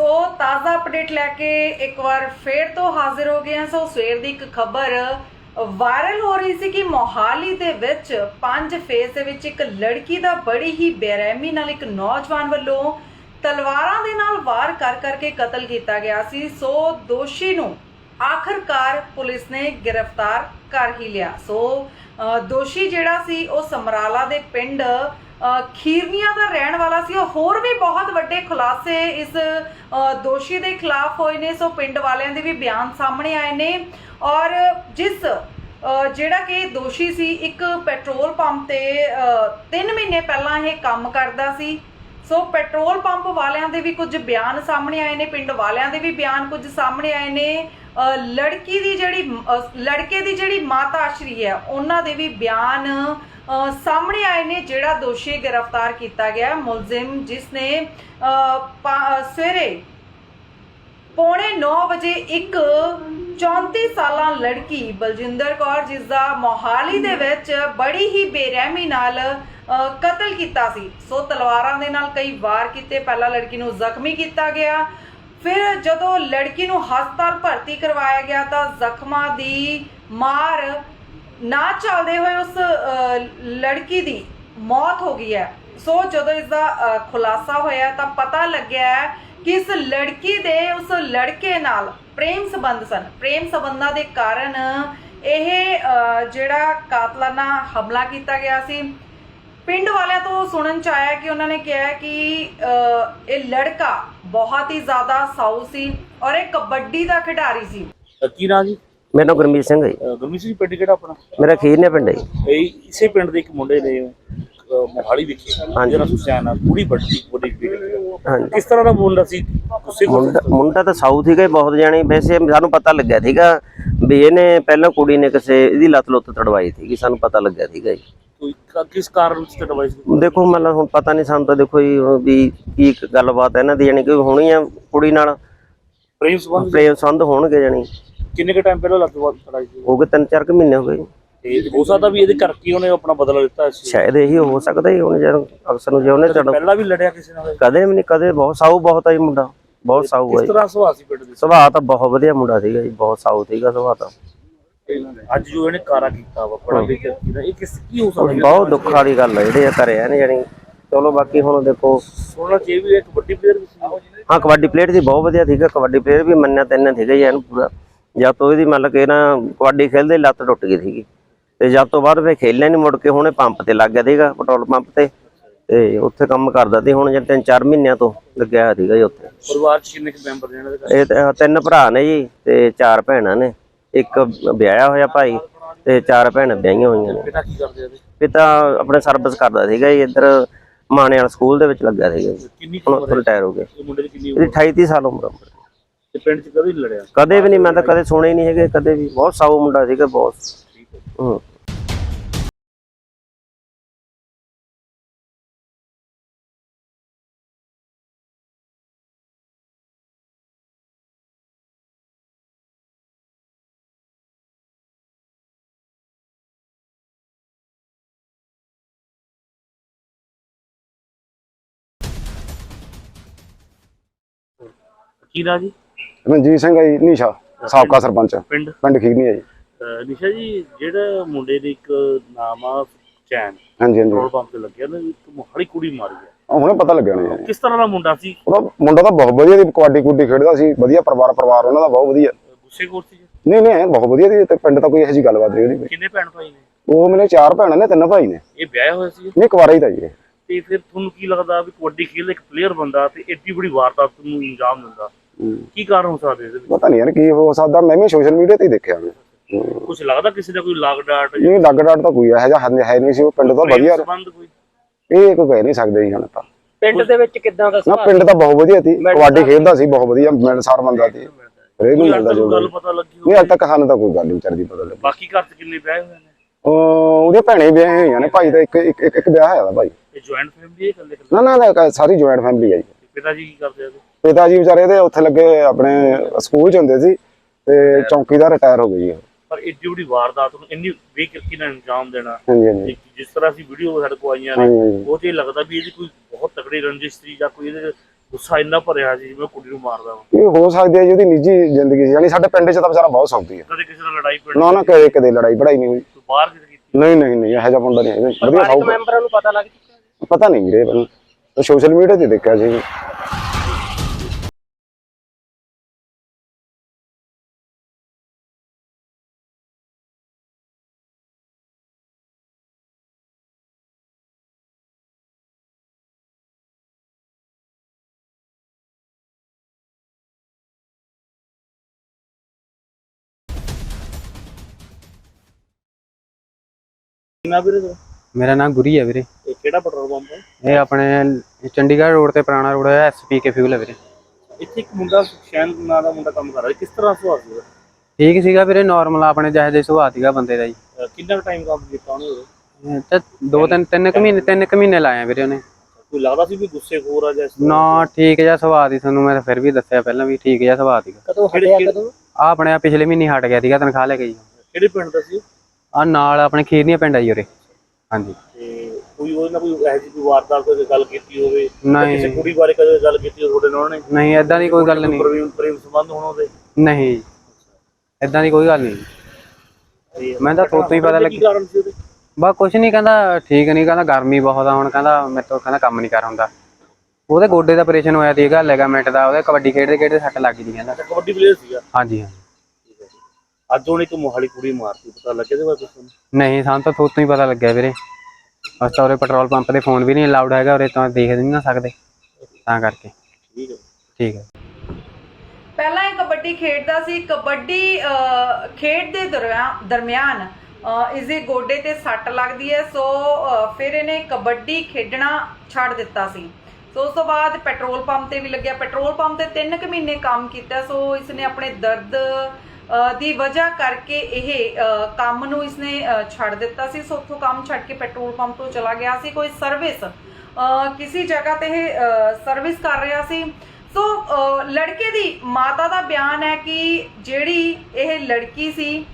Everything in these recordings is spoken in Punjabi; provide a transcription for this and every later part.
ਸੋ ਤਾਜ਼ਾ ਅਪਡੇਟ ਲੈ ਕੇ ਇੱਕ ਵਾਰ ਫੇਰ ਤੋਂ ਹਾਜ਼ਰ ਹੋ ਗਏ ਹਾਂ। ਸੋ ਸਵੇਰ ਦੀ ਇੱਕ ਖਬਰ ਵਾਇਰਲ ਹੋ ਰਹੀ ਸੀ ਕਿ ਮੋਹਾਲੀ ਦੇ ਵਿੱਚ ਪੰਜ ਫੇਸ ਦੇ ਵਿੱਚ ਇੱਕ ਲੜਕੀ ਦਾ ਬੜੀ ਹੀ ਬੇਰਹਿਮੀ ਨਾਲ ਇੱਕ ਨੌਜਵਾਨ ਵੱਲੋਂ ਤਲਵਾਰਾਂ ਦੇ ਨਾਲ ਵਾਰ ਕਰ ਕਰਕੇ ਕਤਲ ਕੀਤਾ ਗਿਆ ਸੀ। ਸੋ ਦੋਸ਼ੀ ਨੂੰ ਆਖਰਕਾਰ ਪੁਲਿਸ ਨੇ ਗ੍ਰਿਫਤਾਰ ਕਰ ਹੀ ਲਿਆ। ਸੋ ਦੋਸ਼ੀ ਜਿਹੜਾ ਸੀ, ਉਹ ਸਮਰਾਲਾ ਦੇ ਪਿੰਡ ਖੀਰਨੀਆਂ ਦਾ ਰਹਿਣ ਵਾਲਾ ਸੀ। ਹੋਰ ਵੀ ਬਹੁਤ ਵੱਡੇ ਖੁਲਾਸੇ ਇਸ ਦੋਸ਼ੀ ਦੇ ਖਿਲਾਫ ਹੋਏ ਨੇ। ਸੋ ਪਿੰਡ ਵਾਲਿਆਂ ਦੇ ਵੀ ਬਿਆਨ ਸਾਹਮਣੇ ਆਏ ਨੇ। ਔਰ ਜਿਸ ਜਿਹੜਾ ਕਿ ਦੋਸ਼ੀ ਸੀ, ਇੱਕ ਪੈਟਰੋਲ ਪੰਪ ਤੇ 3 ਮਹੀਨੇ ਪਹਿਲਾਂ ਇਹ ਕੰਮ ਕਰਦਾ ਸੀ। ਸੋ ਪੈਟਰੋਲ ਪੰਪ ਵਾਲਿਆਂ ਦੇ ਵੀ ਕੁਝ ਬਿਆਨ ਸਾਹਮਣੇ ਆਏ ਨੇ। ਪਿੰਡ ਵਾਲਿਆਂ ਦੇ ਵੀ ਬਿਆਨ ਕੁਝ ਸਾਹਮਣੇ ਆਏ ਨੇ। ਲੜਕੀ ਦੀ ਜਿਹੜੀ ਲੜਕੇ ਦੀ ਜਿਹੜੀ ਮਾਤਾ ਆਸ਼ਰੀ ਹੈ, ਉਹਨਾਂ ਦੇ ਵੀ ਬਿਆਨ ਸਾਹਮਣੇ ਆਏ ਨੇ, ਜਿਹੜਾ ਦੋਸ਼ੀ ਗ੍ਰਿਫਤਾਰ ਕੀਤਾ ਗਿਆ ਮੁਲਜ਼ਮ ਜਿਸ ਨੇ ਸਵੇਰੇ ਪੌਣੇ 9 ਵਜੇ ਇੱਕ 34 ਸਾਲਾਂ ਲੜਕੀ ਬਲਜਿੰਦਰ ਕੌਰ, ਜਿਸ ਦਾ ਮੋਹਾਲੀ ਦੇ ਵਿੱਚ ਬੜੀ ਹੀ ਬੇਰਹਿਮੀ ਨਾਲ ਕਤਲ ਕੀਤਾ ਸੀ। ਸੋ ਤਲਵਾਰਾਂ ਦੇ ਨਾਲ ਕਈ ਵਾਰ ਕੀਤੇ, ਪਹਿਲਾਂ ਲੜਕੀ ਨੂੰ ਜ਼ਖਮੀ ਕੀਤਾ ਗਿਆ। ਫਿਰ ਜਦੋਂ ਲੜਕੀ ਨੂੰ ਹਸਪਤਾਲ ਭਰਤੀ ਕਰਵਾਇਆ ਗਿਆ ਤਾਂ ਜ਼ਖਮਾਂ ਦੀ ਮਾਰ ਨਾ ਚੱਲਦੇ ਹੋਏ ਉਸ ਲੜਕੀ ਦੀ ਮੌਤ ਹੋ ਗਈ ਹੈ। ਸੋ ਜਦੋਂ ਇਸ ਦਾ ਖੁਲਾਸਾ ਹੋਇਆ ਤਾਂ ਪਤਾ ਲੱਗਿਆ ਕਿ ਇਸ ਲੜਕੀ ਦੇ ਉਸ ਲੜਕੇ ਨਾਲ ਪ੍ਰੇਮ ਸੰਬੰਧ ਸਨ। ਪ੍ਰੇਮ ਸੰਬੰਧਾਂ ਦੇ ਕਾਰਨ ਇਹ ਅ, ਜਿਹੜਾ ਕਾਤਲਾਨਾ ਹਮਲਾ ਕੀਤਾ ਗਿਆ ਸੀ ਪਿੰਡ ਵਾਲਿਆਂ ਤੋਂ ਸੁਣਨ ਚ ਆਇਆ ਕਿ ਉਹਨਾਂ ਨੇ ਕਿਹਾ ਕਿ ਇਹ ਲੜਕਾ ਬਹੁਤ ਹੀ ਜ਼ਿਆਦਾ ਸਾਊ ਸੀ ਔਰ ਇਹ ਕਬੱਡੀ ਦਾ ਖਿਡਾਰੀ ਸੀ। ਅ, ਕੀ ਨਾਂ ਜੀ? ਮੇਰਾ ਨਾਮ ਗੁਰਮੀਤ ਸਿੰਘ ਹੈ ਜੀ। ਅ, ਗੁਰਮੀਤ ਸਿੰਘ ਪਿੰਡ ਕਿਹੜਾ ਆਪਣਾ? ਮੇਰਾ ਖੀਰ ਨੇ ਪਿੰਡ ਹੈ ਜੀ। ਇਹ ਇਸੇ ਪਿੰਡ ਦੇ ਇੱਕ ਮੁੰਡੇ ਨੇ ਅ, ਮੋਹਾਲੀ ਵਿਖੇ। ਹਾਂਜੀ। ਜਿਹੜਾ ਸੁਸ਼ਾਨ ਆ ਵੱਡੀ ਵੱਡੀ ਕੁੜੀ। ਹਾਂਜੀ। ਕਿਸ ਤਰ੍ਹਾਂ ਦਾ ਮੁੰਡਾ ਸੀ? ਗੁੱਸੇ ਮੁੰਡਾ ਮੁੰਡਾ ਤਾਂ ਸਾਊਥ ਸੀਗਾ ਜੀ ਬਹੁਤ ਜਾਣੀ। ਵੈਸੇ ਸਾਨੂੰ ਪਤਾ ਲੱਗਿਆ ਸੀਗਾ ਵੀ ਇਹਨੇ ਪਹਿਲਾਂ ਕੁੜੀ ਨੇ ਕਿਸੇ ਇਹਦੀ ਲੱਤ ਲੁੱਤ ਤੜਵਾਈ ਸੀਗੀ ਸਾਨੂੰ ਪਤਾ ਲੱਗਿਆ ਸੀਗਾ ਜੀ। ਕੋਈ ਕ- ਕਿਸ ਕਾਰਨ ਵਿੱਚ ਡਿਵਾਈਸ ਦੇਖੋ ਮਤਲਬ ਹੁਣ ਪਤਾ ਨਹੀਂ ਸਾਨੂੰ ਤਾਂ ਦੇਖੋ ਜੀ ਉਹ ਵੀ ਕੀ ਇੱਕ ਗੱਲਬਾਤ ਹੈ ਇਹਨਾਂ ਦੀ ਜਾਣੀ ਕਿ ਹੋਣੀ ਆ ਕੁੜੀ ਨਾਲ। ਪ੍ਰੇਮ ਸੰਬੰਧ ਪ੍ਰੇਮ ਸੰਧ ਹੋਣਗੇ ਜਾਣੀ ਕਿੰਨੇ ਕ ਟਾਈਮ ਪਹਿਲਾਂ ਲੱਗ ਲੜਾਈ ਸੀ ਹੋ ਗਏ ਤਿੰਨ ਚਾਰ ਕੁ ਮਹੀਨੇ ਹੋ ਗਏ ਜੀ। ਤੇ ਹੋ ਸਕਦਾ ਵੀ ਇਹਦੇ ਕਰਕੇ ਹੀ ਉਹਨੇ ਆਪਣਾ ਬਦਲਾ ਲਿੱਤਾ ਸੀ ਸ਼ਾਇਦ ਇਹੀ ਹੋ ਸਕਦਾ ਹੀ ਹੁਣ ਜਦ ਅਕਸਰ ਨੂੰ ਜੇ ਉਹਨੇ ਪਹਿਲਾਂ ਵੀ ਲੜਿਆ ਕਿਸੇ ਨਾਲ? ਕਦੇ ਵੀ ਨਹੀਂ ਕਦੇ ਬਹੁਤ ਸਾਊ ਬਹੁਤ ਆ ਜੀ ਮੁੰਡਾ ਬਹੁਤ ਸਾਊ ਹੈ ਕਿਸ ਜੀ। ਤਰ੍ਹਾਂ ਸੁਭਾਅ ਸੀ ਪਿੰਡ ਦੇ ਸੁਭਾਅ ਤਾਂ ਬਹੁਤ ਵਧੀਆ ਮੁੰਡਾ ਸੀਗਾ ਜੀ ਬਹੁਤ ਸਾਊ ਸੀਗਾ ਸੁਭਾਅ ਤਾਂ। ਅੱਜ ਜੋ ਇਹਨੇ ਕਾਰਾ ਕੀਤਾ ਵਾ ਬੜਾ ਬੇਇੱਜ਼ਤੀ ਦਾ ਇਹ ਕਿਸ ਕੀ ਹੋ ਸਕਦਾ ਬਹੁਤ ਦੁੱਖ ਵਾਲੀ ਗੱਲ ਹੈ ਜਿਹੜੇ ਕਰਿਆ ਨੇ ਜਾਣੀ। ਚਲੋ ਬਾਕੀ ਹੁਣ ਦੇਖੋ। ਸੁਣਨਾ ਚਾਹੀਏ ਵੀ ਇੱਕ ਵੱਡੀ ਪਲੇਅਰ ਵੀ ਸੀ। ਹਾਂ ਕਬੱਡੀ ਪਲੇਅਰ ਸੀ ਬਹੁਤ ਵਧੀਆ ਸੀਗਾ ਕਬੱਡੀ ਪਲੇਅਰ ਵੀ ਮੰਨਿਆ ਤੈਨਾਂ ਸੀਗਾ ਜੀ ਇਹਨੂੰ ਪੂਰਾ। ਜਦ ਤੋਂ ਇਹਦੀ ਮਤਲਬ ਕਿ ਨਾ ਕਬੱਡੀ ਖੇਲਦੇ ਲੱਤ ਟੁੱਟ ਗਈ ਸੀਗੀ। ਤੇ ਜਦ ਤੋਂ ਬਾਅਦ ਫੇ ਖੇਲਿਆ ਨਹੀਂ ਮੁੜ ਕੇ ਹੁਣੇ ਪੰਪ ਤੇ ਲੱਗ ਗਿਆ ਸੀਗਾ ਪੈਟਰੋਲ ਪੰਪ ਤੇ। ਤੇ ਉੱਥੇ ਕੰਮ ਕਰਦਾ ਸੀ ਹੁਣ ਜੇ ਤਿੰਨ ਚਾਰ ਮਹੀਨਿਆਂ ਤੋਂ ਲੱਗਿਆ ਸੀਗਾ ਜੀ ਉੱਥੇ। ਪਰਿਵਾਰ ਚ ਕਿੰਨੇ ਕੁ ਮੈਂਬਰ ਨੇ ਇਹਨਾਂ ਦੇ ਘਰ? ਇਹ ਤਿੰਨ ਭਰਾ ਨੇ ਜੀ ਤੇ ਚਾਰ ਭੈਣਾਂ ਨੇ। ਇੱਕ ਵਿਆਹਿਆ ਹੋਇਆ ਭਾਈ ਤੇ ਚਾਰ ਭੈਣਾਂ ਵਿਆਹੀਆਂ ਹੋਈਆਂ ਨੇ। ਪਿਤਾ ਕੀ ਕਰਦੇ? ਪਿਤਾ ਆਪਣੇ ਸਰਵਿਸ ਕਰਦਾ ਸੀਗਾ ਜੀ ਇੱਧਰ ਮਾਣੇ ਵਾਲਾ ਸਕੂਲ ਦੇ ਵਿੱਚ ਲੱਗਿਆ ਸੀਗਾ ਜੀ। ਕਿੰਨੀ ਹੁਣ ਉਮਰ ਹੈ? ਰਿਟਾਇਰ ਹੋ ਗਏ। ਇਹ ਮੁੰਡੇ ਦੀ ਕਿੰਨੀ ਉਮਰ? ਇਹਦੀ 28 30 ਸਾਲ ਉਮਰ ਤੇ ਪਿੰਡ ਚ ਕਦੇ ਨਹੀਂ ਲੜਿਆ? ਕਦੇ ਵੀ ਨਹੀਂ ਮੈਂ ਤਾਂ ਕਦੇ ਸੁਣੇ ਹੀ ਨਹੀਂ ਹੈਗੇ ਕਦੇ ਵੀ। ਬਹੁਤ ਸਾਊ ਮੁੰਡਾ ਸੀਗਾ ਬਹੁਤ। ਹੂੰ। ਕੀ ਨਾਂ ਜੀ? ਰਣਜੀਤ ਸਿੰਘ ਹੈ ਜੀ ਨੀਸ਼ਾ ਸਾਬਕਾ ਸਰਪੰਚ। ਪਿੰਡ? ਪਿੰਡ ਖੀਰਨੀ ਹੈ ਜੀ। ਅਹ ਨਿਸ਼ਾ ਜੀ ਜਿਹੜਾ ਮੁੰਡੇ ਦੇ ਇੱਕ ਨਾਮ ਆ ਚੈਨ ਹਾਂਜੀ ਹਾਂਜੀ। ਪੈਟਰੋਲ ਪੰਪ ਤੇ ਲੱਗਿਆ ਨਾ ਇੱਕ ਮੋਹਾਲੀ ਕੁੜੀ ਮਾਰੀ ਆ। ਉਹ ਹੁਣੇ ਪਤਾ ਲੱਗਿਆ ਨੇ ਕਿਸ ਤਰ੍ਹਾਂ ਦਾ ਮੁੰਡਾ ਸੀ? ਉਹਦਾ ਮੁੰਡਾ ਤਾਂ ਬਹੁਤ ਵਧੀਆ ਦੀ ਕਬੱਡੀ ਕੁੱਡੀ ਖੇਡਦਾ ਸੀ ਵਧੀਆ ਪਰਿਵਾਰ ਪਰਿਵਾਰ ਉਹਨਾਂ ਦਾ ਬਹੁਤ ਵਧੀਆ। ਗੁੱਸੇ ਖੋਰ ਸੀ? ਜੀ? ਨਹੀਂ ਨਹੀਂ ਬਹੁਤ ਵਧੀਆ ਦੀ ਤੇ ਪਿੰਡ ਤਾਂ ਕੋਈ ਇਹੋ ਜਿਹੀ ਗੱਲਬਾਤ ਨਹੀਂ ਉਹਦੀ ਕਿੰਨੇ ਭੈਣ ਭਾਈ ਨੇ? ਉਹ ਮੇਰੇ ਚਾਰ ਭੈਣਾਂ ਨੇ ਤਿੰਨ ਭਾਈ ਨੇ। ਇਹ ਵਿਆਹਿਆ ਹੋਇਆ ਸੀ? ਨਹੀਂ ਕੁਵਾਰਾ ਹੀ ਤਾਂ ਜੀ ਇਹ। ਤੇ ਫਿਰ ਤੁਹਾਨੂੰ ਕੀ ਲੱਗਦਾ ਵੀ ਕਬੱਡੀ ਖੇਡ ਇੱਕ ਪਲੇਅਰ ਬੰਦਾ ਤੇ ਏਡੀ ਬੜੀ ਵਾਰਦਾਤ ਨੂੰ ਅੰਜਾਮ ਦਿੰਦਾ। ਕੀ ਕਾਰਨ ਹੋ ਸਕਦੇ ਇਹਦੇ ਵਿੱਚ? ਪਤਾ ਨਹੀਂ ਯਾਰ ਕੀ ਹੋ ਸਕਦਾ ਮੈਂ ਵੀ ਸੋਸ਼ਲ ਮੀਡੀਆ ਤੇ ਹੀ ਦੇਖਿਆ ਮੈਂ ਹੂੰ। ਕੁਝ ਲੱਗਦਾ ਕਿਸੇ ਦਾ ਕੋਈ ਲਾਗ ਡਾਟ? ਇਹ ਲੱਗ ਡਾਟ ਤਾਂ ਕੋਈ ਇਹੋ ਜਿਹਾ ਹੈ- ਹੈ ਨਹੀਂ ਸੀ ਉਹ ਪਿੰਡ ਤਾਂ ਵਧੀਆ। ਸੰਬੰਧ ਕੋਈ? ਇਹ ਕੋਈ ਕਹਿ ਨਹੀਂ ਸਕਦੇ ਜੀ ਹੁਣ ਤਾਂ। ਪਿੰਡ ਦੇ ਵਿੱਚ ਕਿੱਦਾਂ ਦਾ ਨਾ ਪਿੰਡ ਤਾਂ ਬਹੁਤ ਵਧੀਆ ਸੀ ਕਬੱਡੀ ਖੇਡਦਾ ਸੀ ਬਹੁਤ ਵਧੀਆ ਮਿਲਸਾਰ ਬੰਦਾ ਸੀ। ਹਰੇਕ ਨੂੰ ਕੋਈ ਮਿਲਦਾ ਜੋ ਗੱਲ ਪਤਾ ਲੱਗੀ ਨਹੀਂ ਅੱਜ ਤੱਕ ਸਾਨੂੰ ਤਾਂ ਕੋਈ ਗੱਲ ਨਹੀਂ ਵਿਚਾਰਦੀ ਪਤਾ ਲੱਗੀ। ਬਾਕੀ ਘਰ ਚ ਕਿੰਨੇ ਵਿਆਹ ਹੋਏ ਨੇ? ਉਹ ਉਹਦੇ ਭੈਣੇ ਵਿਆਹ ਹੋਈਆਂ ਨੇ ਭਾਈ ਦਾ ਇੱਕ ਇੱਕ ਇੱਕ- ਇੱਕ ਵਿਆਹ ਹੋਇਆ ਦਾ ਭਾਈ। ਇਹ ਜੁਆਇੰਟ ਫੈਮਿਲੀ ਹੈ ਇਕੱਲੇ ਇਕੱਲੇ? ਨਾ ਨਾ ਨਾ ਸਾਰੀ ਜੁਆਇੰਟ ਫੈਮਿਲੀ ਹੈ ਜੀ। ਪਿਤਾ ਜੀ ਕੀ ਕਰਦੇ ਆ? ਪਿਤਾ ਜੀ ਵਿਚਾਰੇ ਦੇ ਉੱਥੇ ਲੱਗੇ ਆਪਣੇ ਸਕੂਲ ਚ ਹੁੰਦੇ ਸੀ ਤੇ ਚੌਕੀਦਾਰ ਰਿਟਾਇਰ ਹੋ ਗਏ ਜੀ। ਪਰ ਏਡੀ ਬੜੀ ਵਾਰਦਾਤ ਨੂੰ ਇੰਨੀ ਬੇਕਿਰਕੀ ਨਾਲ ਅੰਜਾਮ ਦੇਣਾ? ਹਾਂਜੀ ਹਾਂਜੀ। ਇੱਕ ਜਿਸ ਤਰ੍ਹਾਂ ਅਸੀਂ ਵੀਡੀਓ ਸਾਡੇ ਕੋਲ ਆਈਆਂ ਨੇ ਹਾਂਜੀ ਹਾਂਜੀ। ਉਹ ਤੇ ਲੱਗਦਾ ਵੀ ਇਹਦੀ ਕੋਈ ਬਹੁਤ ਤਕੜੀ ਰੰਜਿਸ਼ ਸੀ ਜਾਂ ਕੋਈ ਇਹਦੇ ਗੁੱਸਾ ਇੰਨਾ ਭਰਿਆ ਸੀ ਜਿਵੇਂ ਕੁੜੀ ਨੂੰ ਮਾਰਦਾ ਵਾ। ਇਹ ਹੋ ਸਕਦੀ ਹੈ ਜੀ ਉਹਦੀ ਨਿੱਜੀ ਜ਼ਿੰਦਗੀ ਸੀ। ਯਾਨੀ ਸਾਡੇ ਪਿੰਡ 'ਚ ਤਾਂ ਵਿਚਾਰਾ ਬਹੁਤ ਸੌਖੀ ਹੈ ਕਦੇ ਕਿਸੇ ਨਾਲ ਲੜਾਈ ਪਿੰਡ ਨਾ ਨਾ ਕਦੇ ਕਦੇ ਲੜਾਈ ਪੜਾਈ ਨਹੀਂ ਹੋਈ। ਬਾਹਰ ਕਿਤੇ ਕੀਤੀ? ਨਹੀਂ ਨਹੀਂ ਨਹੀਂ ਇਹੋ ਜਿਹਾ ਮੁੰਡਾ ਨਹੀਂ ਹੈਗਾ। ਜੀ। ਵਧੀਆ ਮੈਂਬਰਾਂ ਨੂੰ ਪਤਾ ਲੱਗ ਚੁੱਕਾ ਪਤਾ ਨਹੀਂ ਵੀਰੇ ਮੈਨੂੰ ਤਾਂ ਸੋਸ਼ਲ ਮੀਡੀਆ ਤੇ ਦੇਖਿਆ ਸੀ। ਨਾ ਵੀਰੇ ਮੇਰਾ ਨਾਮ ਗੁਰੀ ਹੈ ਵੀਰੇ। ਇਹ ਕਿਹੜਾ ਪੈਟਰੋਲ ਪੰਪ ਹੈ? ਇਹ ਆਪਣੇ ਚੰਡੀਗੜ੍ਹ ਰੋਡ ਤੇ ਪੁਰਾਣਾ ਰੋਡ ਹੈ ਐਸਪੀ ਕੇ ਫਿਊਲ ਹੈ ਵੀਰੇ। ਇੱਥੇ ਇੱਕ ਮੁੰਡਾ ਸ਼ੈਨ ਨਾਂ ਦਾ ਮੁੰਡਾ ਕੰਮ ਕਰ ਰਿਹਾ ਕਿਸ ਤਰ੍ਹਾਂ ਸੁਭਾਅ ਸੀ ਉਹਦਾ? ਠੀਕ ਸੀਗਾ ਵੀਰੇ ਨਾਰਮਲ ਆਪਣੇ ਜਿਹੇ ਜਿਹੇ ਸੁਭਾਅ ਸੀਗਾ ਬੰਦੇ ਦਾ ਜੀ। ਅਹ ਕਿੰਨਾ ਟਾਈਮ ਕੰਮ ਕੀਤਾ ਉਹਨੇ ਉਰੇ? ਇਹ ਤੇ ਦੋ ਤਿੰਨ ਤਿੰਨ ਕੁ ਮਹੀਨੇ ਤਿੰਨ ਕੁ ਮਹੀਨੇ ਲਾਏ ਆ ਵੀਰੇ ਉਹਨੇ। ਕੋਈ ਲੱਗਦਾ ਸੀ ਵੀ ਗੁੱਸੇ ਖੋਰ ਆ ਜਾਂ ਇਸ ਤਰ੍ਹਾਂ? ਨਾ ਠੀਕ ਜਿਹਾ ਸੁਭਾਅ ਦੀ ਤੁਹਾਨੂੰ ਮੈਂ ਫਿਰ ਵੀ ਦੱਸਿਆ ਪਹਿਲਾਂ ਵੀ ਠੀਕ ਜਿਹਾ ਸੁਭਾਅ ਸੀਗਾ। ਕਦੋਂ ਹਟਿਆ ਕਦੋਂ? ਆ ਆਪਣੇ ਆ ਪਿਛਲੇ ਮਹੀਨੇ ਹਟ ਗਿਆ ਸੀਗਾ ਤਨਖਾਹ ਲੈ ਕੇ ਜੀ। ਕਿਹੜੇ ਪਿੰਡ ਦਾ ਸੀ? ਆ ਨਾਲ ਆਪਣੇ ਖੀਰਨੀਆਂ ਪਿੰਡ ਆ ਜੀ ਉਰੇ। ਹਾਂਜੀ। ਤੇ ਕੋਈ ਉਹਦੇ ਨਾਲ ਕੋਈ ਇਹੋ ਜਿਹੀ ਕੋਈ ਵਾਰਦਾਤ ਕੋਈ ਗੱਲ ਕੀਤੀ ਹੋਵੇ? ਜਾਂ ਨਹੀਂ। ਕਿਸੇ ਕੁੜੀ ਬਾਰੇ ਕਦੇ ਗੱਲ ਕੀਤੀ ਹੋਵੇ ਤੁਹਾਡੇ ਨਾਲ ਉਹਨੇ? ਨਹੀਂ ਐਦਾਂ ਦੀ ਕੋਈ ਗੱਲ ਨਹੀਂ। ਪ੍ਰੇਮ ਪ੍ਰੇਮ ਸੰਬੰਧ ਹੋਣ ਉਹਦੇ? ਨਹੀਂ। ਐਦਾਂ ਦੀ ਕੋਈ ਗੱਲ ਨਹੀਂ। ਮੈਂ ਤਾਂ ਤੋਂ ਹੀ ਪਤਾ ਕੀ ਲੱਗੀ। ਕਾਰਨ ਸੀ ਉਹਦੇ? ਬਸ ਕੁਛ ਨਹੀਂ ਕਹਿੰਦਾ ਠੀਕ ਨਹੀਂ ਕਹਿੰਦਾ ਗਰਮੀ ਬਹੁਤ ਆ ਹੁਣ ਕਹਿੰਦਾ ਮੇਰੇ ਤੋਂ ਕਹਿੰਦਾ ਕੰਮ ਨਹੀਂ ਕਰ ਹੁੰਦਾ। ਉਹਦੇ ਗੋਡੇ ਦਾ ਆਪਰੇਸ਼ਨ ਹੋਇਆ ਸੀਗਾ ਲੈਗਾਮੈਂਟ ਦਾ ਉਹਦੇ ਕਬੱਡੀ ਖੇਡਦੇ ਖੇਡਦੇ ਸੱਟ ਲੱਗ ਗਈ ਸੀ ਕਹਿੰਦਾ। ਅੱਛਾ, ਕਬੱਡੀ ਪਲੇਅਰ ਸੀਗਾ? ਹਾਂਜੀ ਹੈ। ਅੱਜ ਉਹਨੇ ਇੱਕ ਮੋਹਾਲੀ ਕੁੜੀ ਮਾਰਤੀ ਪਤਾ ਲੱਗਿਆ ਇਹਦੇ ਬਾਰੇ ਤੁਹਾਨੂੰ? ਨਹੀਂ ਸਾਨੂੰ ਤਾਂ ਥੋਤੋਂ ਹੀ ਪਤਾ ਲੱਗਿਆ ਵੀਰੇ। ਬਸ ਤਾਂ ਉਰੇ ਪੈਟਰੋਲ ਪੰਪ ਤੇ ਫੋਨ ਵੀ ਨਹੀਂ ਅਲਾਉਡ ਹੈਗਾ ਉਰੇ ਤਾਂ ਦੇਖ ਨਹੀਂ ਨਾ ਸਕਦੇ। ਤਾਂ ਕਰਕੇ। ਠੀਕ ਹੈ। ਠੀਕ ਹੈ। ਪਹਿਲਾਂ ਇਹ ਕਬੱਡੀ ਖੇਡਦਾ ਸੀ। ਕਬੱਡੀ ਅਹ, ਖੇਡ ਦੇ ਦਰਮਿਆਨ ਦਰਮਿਆਨ ਅਹ, ਇਸਦੇ ਗੋਡੇ ਤੇ ਸੱਟ ਲੱਗਦੀ ਹੈ। ਸੋ ਅਹ, ਫਿਰ ਇਹਨੇ ਕਬੱਡੀ ਖੇਡਣਾ ਛੱਡ ਦਿੱਤਾ ਸੀ। ਸੋ ਉਸ ਤੋਂ ਬਾਅਦ ਪੈਟਰੋਲ ਪੰਪ ਤੇ ਵੀ ਲੱਗਿਆ। ਪੈਟਰੋਲ ਪੰਪ ਤੇ 3 ਕੁ ਮਹੀਨੇ ਕੰਮ ਕੀਤਾ। ਸੋ ਇਸਨੇ ਆਪਣੇ ਦਰਦ ਦੀ ਵਜ੍ਹਾ ਕਰਕੇ ਇਹ ਕੰਮ ਨੂੰ ਇਸਨੇ ਛੱਡ ਦਿੱਤਾ ਸੀ। ਸੋ ਉੱਥੋਂ ਕੰਮ ਛੱਡ ਕੇ ਪੈਟਰੋਲ ਪੰਪ ਤੋਂ ਚਲਾ ਗਿਆ ਸੀ। ਕੋਈ ਸਰਵਿਸ ਕਿਸੇ ਜਗ੍ਹਾ ਤੇ ਇਹ ਸਰਵਿਸ ਕਰ ਰਿਹਾ ਸੀ। ਸੋ ਲੜਕੇ ਦੀ ਮਾਤਾ ਦਾ ਬਿਆਨ ਹੈ ਕਿ ਜਿਹੜੀ ਇਹ ਲੜਕੀ ਸੀ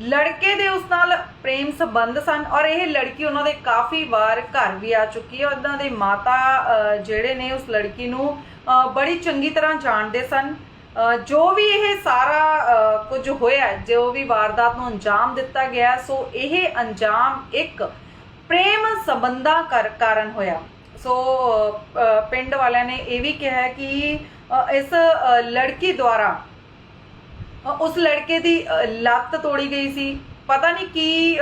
ਲੜਕੇ ਦੇ ਉਸ ਨਾਲ ਪ੍ਰੇਮ ਸੰਬੰਧ ਸਨ ਔਰ ਇਹ ਲੜਕੀ ਉਹਨਾਂ ਦੇ ਕਾਫੀ ਵਾਰ ਘਰ ਵੀ ਆ ਚੁੱਕੀ ਹੈ। ਉਹਨਾਂ ਦੇ ਮਾਤਾ ਅਹ, ਜਿਹੜੇ ਨੇ ਉਸ ਲੜਕੀ ਨੂੰ ਬੜੀ ਚੰਗੀ ਤਰ੍ਹਾਂ ਜਾਣਦੇ ਸਨ। ਜੋ ਵੀ ਇਹ ਸਾਰਾ ਅਹ, ਕੁਝ ਹੋਇਆ ਜੋ ਵੀ ਵਾਰਦਾਤ ਨੂੰ ਅੰਜਾਮ ਦਿੱਤਾ ਗਿਆ ਸੋ ਇਹ ਅੰਜਾਮ ਇੱਕ ਪ੍ਰੇਮ ਸੰਬੰਧਾਂ ਕਰ ਕਾਰਨ ਹੋਇਆ। ਸੋ ਪਿੰਡ ਵਾਲਿਆਂ ਨੇ ਇਹ ਵੀ ਕਿਹਾ ਕਿ ਇਸ ਲੜਕੀ ਦੁਆਰਾ ਉਸ ਲੜਕੇ ਦੀ ਲੱਤ ਤੋੜੀ ਗਈ ਸੀ। ਪਤਾ ਨਹੀਂ ਕੀ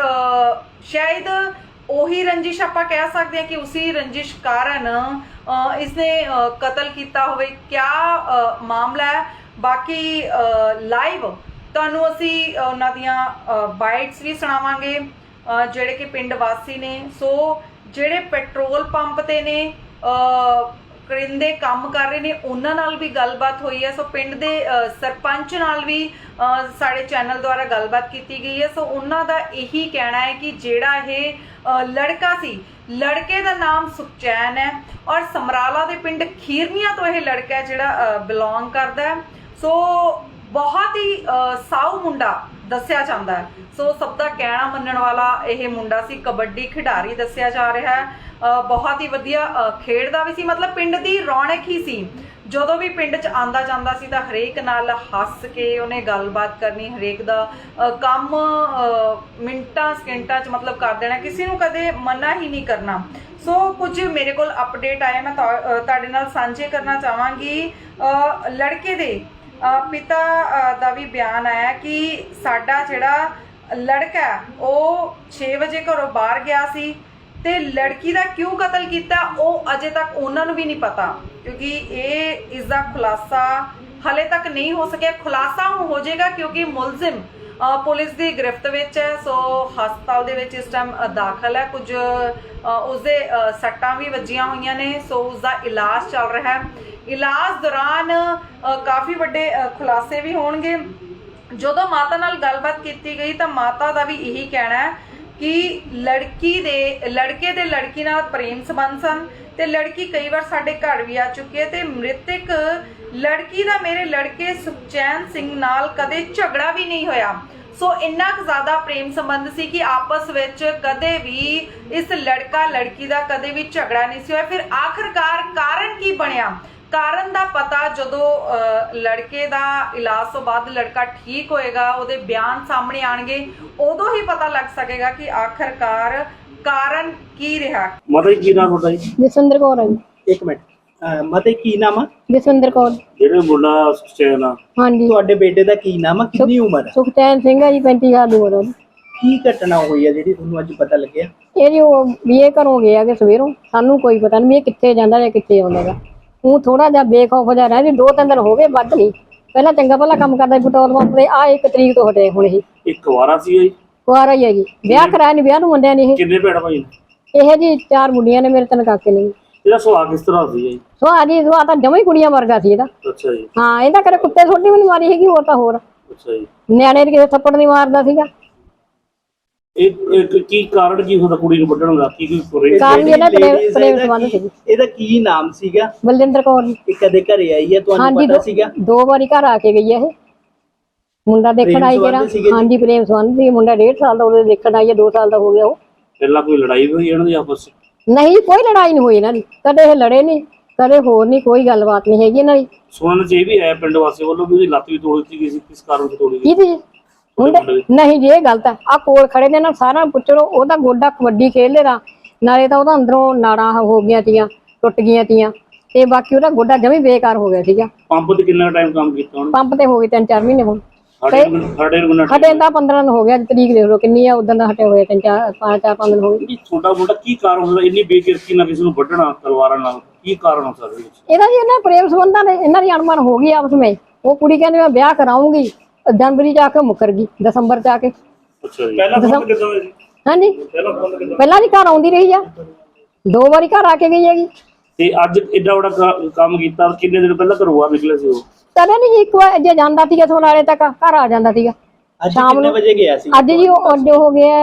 ਸ਼ਾਇਦ ਉਹੀ ਰੰਜਿਸ਼ ਆਪਾਂ ਕਹਿ ਸਕਦੇ ਹਾਂ ਕਿ ਉਸੇ ਰੰਜਿਸ਼ ਕਾਰਨ ਇਸਨੇ ਕਤਲ ਕੀਤਾ ਹੋਵੇ। ਕਿਆ ਮਾਮਲਾ ਹੈ? ਬਾਕੀ ਲਾਈਵ ਤੁਹਾਨੂੰ ਅਸੀਂ ਅ, ਉਹਨਾਂ ਦੀਆਂ ਬਾਈਟਸ ਵੀ ਸੁਣਾਵਾਂਗੇ ਜਿਹੜੇ ਕਿ ਪਿੰਡ ਵਾਸੀ ਨੇ। ਸੋ ਜਿਹੜੇ ਪੈਟਰੋਲ ਪੰਪ ਤੇ ਨੇ ਕਰਿੰਦੇ ਕੰਮ ਕਰ ਰਹੇ ਨੇ ਉਹਨਾਂ ਨਾਲ ਵੀ ਗੱਲਬਾਤ ਹੋਈ ਹੈ। ਸੋ ਪਿੰਡ ਦੇ ਸਰਪੰਚ ਨਾਲ ਵੀ ਸਾਡੇ ਚੈਨਲ ਦੁਆਰਾ ਗੱਲਬਾਤ ਕੀਤੀ ਗਈ ਹੈ। ਸੋ ਉਹਨਾਂ ਦਾ ਇਹੀ ਕਹਿਣਾ ਹੈ ਕਿ ਜਿਹੜਾ ਇਹ ਲੜਕਾ ਸੀ ਲੜਕੇ ਦਾ ਨਾਮ ਸੁਖਚੈਨ ਹੈ ਔਰ ਸਮਰਾਲਾ ਦੇ ਪਿੰਡ ਖੀਰਨੀਆਂ ਤੋਂ ਇਹ ਲੜਕਾ ਹੈ ਜਿਹੜਾ ਬਿਲੋਂਗ ਕਰਦਾ ਹੈ। ਸੋ ਬਹੁਤ ਹੀ ਸਾਊ ਮੁੰਡਾ ਦੱਸਿਆ ਜਾਂਦਾ ਹੈ। ਸੋ ਸਭ ਦਾ ਕਹਿਣਾ ਮੰਨਣ ਵਾਲਾ ਇਹ ਮੁੰਡਾ ਸੀ, ਕਬੱਡੀ ਖਿਡਾਰੀ ਦੱਸਿਆ ਜਾ ਰਿਹਾ ਹੈ। ਬਹੁਤ ਹੀ ਵਧੀਆ ਖੇਡਦਾ ਵੀ ਸੀ। ਮਤਲਬ ਪਿੰਡ ਦੀ ਰੌਣਕ ਹੀ ਸੀ। ਜਦੋਂ ਵੀ ਪਿੰਡ 'ਚ ਆਂਦਾ ਜਾਂਦਾ ਸੀ ਤਾਂ ਹਰੇਕ ਨਾਲ ਹੱਸ ਕੇ ਉਹਨੇ ਗੱਲਬਾਤ ਕਰਨੀ, ਹਰੇਕ ਦਾ ਕੰਮ ਮਿੰਟਾਂ, ਸਕਿੰਟਾਂ 'ਚ ਮਤਲਬ ਕਰ ਦੇਣਾ, ਕਿਸੇ ਨੂੰ ਕਦੇ ਮਨਾ ਹੀ ਨਹੀਂ ਕਰਨਾ। ਸੋ ਕੁਝ ਮੇਰੇ ਕੋਲ ਅਪਡੇਟ ਆਇਆ ਮੈਂ ਤੁਹਾਡੇ ਨਾਲ ਸਾਂਝੇ ਕਰਨਾ ਚਾਹਾਂਗੀ। ਲੜਕੇ ਦੇ ਪਿਤਾ ਦਾ ਵੀ ਬਿਆਨ ਆਇਆ ਕਿ ਸਾਡਾ ਜਿਹੜਾ ਲੜਕਾ ਉਹ 6 ਵਜੇ ਘਰੋਂ ਬਾਹਰ ਗਿਆ ਸੀ ਤੇ ਲੜਕੀ ਦਾ ਕਿਉਂ ਕਤਲ ਕੀਤਾ, ਉਹ ਅਜੇ ਤੱਕ ਉਹਨਾਂ ਨੂੰ ਵੀ ਨਹੀਂ ਪਤਾ। ਕਿਉਂਕਿ ਇਹ ਇਸ ਦਾ ਖੁਲਾਸਾ ਹਲੇ ਤੱਕ ਨਹੀਂ ਹੋ ਸਕਿਆ। ਖੁਲਾਸਾ ਹੁਣ ਹੋ ਜਾਏਗਾ ਕਿਉਂਕਿ ਮੁਲਜ਼ਮ ਪੁਲਿਸ ਦੀ ਗ੍ਰਿਫਤ ਵਿੱਚ ਹੈ, ਸੋ ਹਸਪਤਾਲ ਦੇ ਵਿੱਚ ਇਸ ਟਾਈਮ ਦਾਖਲ ਹੈ। ਕੁਝ ਉਸਦੇ ਸੱਟਾਂ ਵੀ ਵੱਜੀਆਂ ਹੋਈਆਂ ਨੇ, ਸੋ ਉਸ ਇਲਾਜ ਚੱਲ ਰਿਹਾ ਹੈ। ਇਲਾਜ ਦੌਰਾਨ ਕਾਫੀ ਵੱਡੇ ਖੁਲਾਸੇ ਵੀ ਹੋਣਗੇ। ਜਦੋਂ ਮਾਤਾ ਨਾਲ ਗੱਲਬਾਤ ਕੀਤੀ ਗਈ, ਤਾਂ ਮਾਤਾ ਦਾ ਵੀ ਇਹੀ ਕਹਿਣਾ ਹੈ ਕਿ ਲੜਕੀ ਦੇ, ਲੜਕੇ ਦੇ ਲੜਕੀ ਨਾਲ ਪ੍ਰੇਮ ਸੰਬੰਧ ਸਨ ਤੇ ਲੜਕੀ ਕਈ ਵਾਰ ਸਾਡੇ ਘਰ ਵੀ ਆ ਚੁੱਕੀ ਹੈ ਤੇ ਮ੍ਰਿਤਕ ਲੜਕੀ ਦਾ ਮੇਰੇ ਲੜਕੇ ਸੁਖਚੈਨ ਸਿੰਘ ਨਾਲ ਕਦੇ ਝਗੜਾ ਵੀ ਨਹੀਂ ਹੋਇਆ। ਸੋ ਇੰਨਾ ਕੁ ਜ਼ਿਆਦਾ ਪ੍ਰੇਮ ਸੰਬੰਧ ਸੀ ਕਿ ਆਪਸ ਵਿੱਚ ਕਦੇ ਵੀ ਇਸ ਲੜਕਾ ਲੜਕੀ ਦਾ ਕਦੇ ਵੀ ਝਗੜਾ ਨਹੀਂ ਸੀ ਹੋਇਆ। ਫਿਰ ਆਖਰਕਾਰ ਕਾਰਨ ਕੀ ਬਣਿਆ? ਕਾਰਨ ਦਾ ਪਤਾ ਜਦੋਂ ਲੜਕੇ ਦਾ ਇਲਾਜ ਤੋਂ ਬਾਅਦ ਲੜਕਾ ਠੀਕ ਹੋਏਗਾ ਉਹਦੇ ਬਿਆਨ ਸਾਹਮਣੇ ਆਣਗੇ ਉਦੋਂ ਹੀ ਪਤਾ ਲੱਗ ਸਕੇਗਾ ਕਿ ਆਖਰਕਾਰ ਕਾਰਨ ਕੀ ਰਿਹਾ। ਮਾਤਾ ਜੀ ਕੀ ਨਾਮ ਤੁਹਾਡਾ ਜੀ? ਜਸਵਿੰਦਰ ਕੌਰ ਹੈ ਜੀ। ਇੱਕ ਮਿੰਟ। ਅਹ ਮਤੇ ਕੀ ਨਾਮ ਆ? ਜਸਵਿੰਦਰ ਕੌਰ। ਜਿਹੜੇ ਮੁੰਡਾ ਸੁਚੈਨ ਆ ਹਾਂਜੀ। ਤੁਹਾਡੇ ਬੇਟੇ ਦਾ ਕੀ ਨਾਮ ਆ? ਕਿੰਨੀ ਉਮਰ ਆ? ਸੁਖਚੈਨ ਸਿੰਘ ਹੈ ਜੀ 35 ਸਾਲ ਦੀ ਉਮਰ ਉਹਦੀ ਕੀ ਘਟਨਾ ਹੋਈ ਆ ਜਿਹੜੀ ਤੁਹਾਨੂੰ ਅੱਜ ਪਤਾ ਲੱਗਿਆ? ਇਹ ਜੀ ਉਹ ਵੀ ਇਹ ਘਰੋਂ ਗਿਆ ਕਿ ਸਵੇਰੋਂ। ਸਾਨੂੰ ਕੋਈ ਪਤਾ ਨਹੀਂ ਵੀ ਇਹ ਕਿੱਥੇ ਜਾਂਦਾ ਜਾਂ ਕਿੱਥੇ ਆਉਂਦਾ ਗਾ। ਉਹ ਥੋੜਾ ਜਿਹਾ ਬੇਖੌਫ ਜਿਹਾ ਰਹਿ ਜੀ ਦੋ ਤਿੰਨ ਦਿਨ ਹੋ ਗਏ ਵੱਧ ਨਹੀਂ ਪਹਿਲਾਂ ਚੰਗਾ ਭਲਾ ਕੰਮ ਕਰਦਾ ਸੀ ਪੈਟਰੋਲ ਪੰਪ ਤੇ। ਆ ਇੱਕ ਤਰੀਕ ਤੋਂ ਹਟੇ ਹੁਣ ਇਹ। ਇੱਕ ਵਾਰਾ ਸੀ ਜੀ। ਕੁਆਰਾ ਹੀ ਹੈ ਜੀ। ਵਿਆਹ ਕਰਾਇਆ ਨਹੀਂ ਵਿਆਹ ਨੂੰ ਮੁੰਡਿਆਂ ਨੇ ਇਹ। ਕਿੰਨੇ ਭੈਣ ਭਾਈ ਨੇ? ਇਹ ਜੀ ਚਾਰ ਮੁੰਡੀਆਂ ਨੇ ਮੇਰੇ ਤਿੰਨ ਕਾਕੇ ਨੇ ਜੀ। ਇਹਦਾ ਸੁਭਾਅ ਕਿਸ ਤਰ੍ਹਾਂ ਸੀ ਜੀ? ਸੋ ਆ ਜੀ ਆ ਤਾਂ ਜਮਾਂ ਹੀ ਕੁੜੀਆਂ ਵਰਗਾ ਸੀ ਇਹਦਾ। ਅੱਛਾ ਜੀ। ਹਾਂ ਇਹਦਾ ਕਰੇ ਕੁੱਤੇ ਛੋਟੀ ਵੀ ਨਹੀਂ ਮਾਰੀ ਹੈਗੀ ਹੋਰ ਤਾਂ ਹੋਰ। ਅੱਛਾ ਜੀ। ਨਿਆਣੇ ਦੇ ਕਿਸੇ ਥੱਪੜ ਨਹੀਂ ਮਾਰਦਾ ਸੀਗਾ। ਇਹ ਇਹ ਕੀ ਕਾਰਨ ਕੀ ਹੁੰਦਾ ਕੁੜੀ ਨੂੰ ਵੱਢਣ ਦਾ? ਕੀ ਕੀ ਪੁਰੇ ਕਾਰਨ ਇਹਦਾ ਜਿਹੜੀ ਪ੍ਰੇਮ ladies ਆ, ਪ੍ਰੇਮ ਇਹਦਾ ਸੰਬੰਧ ਕੀ- ਸੀ ਇਹਦਾ ਕੀ ਨਾਮ ਸੀਗਾ? ਬਲਜਿੰਦਰ ਕੌਰ ਜੀ। ਇਹ ਕਦੇ ਘਰੇ ਆਈ ਹੈ ਤੁਹਾਨੂੰ ਹਾਂਜੀ ਪਤਾ ਦੋ- ਵਾਰੀ ਘਰ ਆ ਕੇ ਗਈ ਹੈ ਇਹ। ਮੁੰਡਾ ਦੇਖਣ ਪ੍ਰੇਮ ਆਈ ਸੰਬੰਧ ਕਿਹੜਾ ਸੀਗੇ ਜੀ? ਹਾਂਜੀ ਪ੍ਰੇਮ ਸੰਬੰਧ ਸੀ। ਮੁੰਡਾ 1.5 ਸਾਲ ਦਾ ਉਹਦੇ ਦੇਖਣ ਆਈ ਹੈ 2 ਸਾਲ ਦਾ ਹੋ ਗਿਆ ਉਹ। ਪਹਿਲਾਂ ਕੋਈ ਲੜਾਈ ਹੋਈ ਇਹਨਾਂ ਦੀ ਆਪਸ ਵਿੱਚ? ਨਹੀਂ ਕੋਈ ਲੜਾਈ ਨਹੀਂ ਹੋਈ ਇਹਨਾਂ ਦੀ। ਕਦੇ ਇਹ ਲੜੇ ਨਹੀਂ ਕਦੇ ਹੋਰ ਨਹੀਂ ਕੋਈ ਗੱਲਬਾਤ ਨਹੀਂ ਹੈਗੀ ਇਹਨਾਂ ਦੀ। ਸੁਣਨ ਚ ਇਹ ਵੀ ਆਇਆ ਪਿੰਡ ਵਾਸੀ ਵੱਲੋਂ ਵੀ ਉਹਦੀ ਲੱਤ ਵੀ ਤੋੜੀ ਦਿੱਤੀ ਗਈ ਸੀ ਕਿਸ ਕਾਰਨ ਤੋਂ ਤੋੜੀ ਗਈ? ਕੀ ਸੀ ਮੁੰਡੇ ਨਹੀਂ ਜੀ ਇਹ ਗਲਤ ਹੈ। ਆ ਕੋਲ ਖੜੇ ਨੇ ਨਾ ਸਾਰਾ ਪੁੱਛੋ ਉਹਦਾ ਗੋਡਾ ਕਬੱਡੀ ਖੇਡਦੇ ਦਾ ਨਾਲੇ ਤਾਂ ਉਹਦਾ ਅੰਦਰੋਂ ਨਾੜਾਂ ਹੋ ਗਈਆਂ ਤੀਆਂ ਟੁੱਟ ਗਈਆਂ ਤੀਆਂ। ਤੇ ਬਾਕੀ ਉਹਦਾ ਗੋਡਾ ਜਮੀ ਬੇਕਾਰ ਹੋ ਗਿਆ ਸੀਗਾ। ਪੰਪ ਤੇ ਕਿੰਨਾ ਟਾਈਮ ਕੰਮ ਕੀਤਾ ਉਹਨੇ? ਪੰਪ ਤੇ ਹੋ ਗਏ ਤਿੰਨ ਚਾਰ ਮਹੀਨੇ ਹੁਣ। ਸਾਡੇ ਨੂੰ ਨੂੰ ਹਟੇ ਤਾਂ 15 ਦਿਨ ਹੋ ਗਿਆ ਅੱਜ ਤਰੀਕ ਦੇਖ ਲਓ ਕਿੰਨੀ ਆ ਉਦੋਂ ਦਾ ਹਟੇ ਹੋਏ ਤਿੰਨ ਚਾਰ ਪੰਜ ਚਾਰ ਪੰਜ ਦਿਨ ਹੋ ਗਏ। ਛੋਟਾ ਮੋਟਾ ਕੀ ਕਾਰਨ ਹੁੰਦਾ ਇੰਨੀ ਬੇਕਿਰਕੀ ਨਾਲ ਕਿਸੇ ਨੂੰ ਵੱਢਣਾ ਤਲਵਾਰਾਂ ਨਾਲ ਕੀ ਕਾਰਨ ਹੋ ਸਕਦਾ ਇਹਦੇ ਜੀ ਇਹਨਾਂ ਪ੍ਰੇਮ ਸੰਬੰਧਾਂ ਦੇ ਇਹਨਾਂ ਦੀ ਅਣਮਨ ਹੋ ਗਈ ਆਪਸ ਵਿੱਚ। ਉਹ ਕੁੜੀ ਕਹਿੰਦੀ ਮੈਂ ਵਿਆਹ ਕਰਾਉਂਗੀ ਜਨਵਰੀ ਚ ਆ ਕੇ ਮੁੱਕਰ ਗਈ ਦਸੰਬਰ ਚ ਆ ਕੇ। ਅੱਛਾ ਜੀ। ਪਹਿਲਾਂ ਫੋਨ ਕਿਦਾਂ ਹੋਇਆ ਜੀ? ਹਾਂਜੀ। ਪਹਿਲਾਂ ਫੋਨ ਕਿਦਾਂ? ਪਹਿਲਾਂ ਜੀ ਘਰ ਆਉਂਦੀ ਰਹੀ ਆ। ਦੋ ਵਾਰੀ ਘਰ ਆ ਕੇ ਗਈ ਹੈਗੀ। ਤੇ ਅੱਜ ਵੱਡਾ ਕ- ਕੰਮ ਕੀਤਾ ਕਿੰਨੇ ਦਿਨ ਪਹਿਲਾਂ ਘਰੋਂ ਨਿਕਲੇ ਸੀ ਉਹ? ਕਦੇ ਨਹੀਂ ਇੱਕ ਵਾਰ ਜੇ ਜਾਂਦਾ ਸੀਗਾ ਤੋਂ ਨਾਲੇ ਤੱਕ ਘਰ ਆ ਜਾਂਦਾ ਸੀਗਾ। ਅੱਜ ਸ਼ਾਮ ਕਿੰਨੇ ਨੂੰ- ਵਜੇ ਗਿਆ ਸੀ? ਅੱਜ ਜੀ ਉਹ ਅੱਜ ਹੋ ਗਿਆ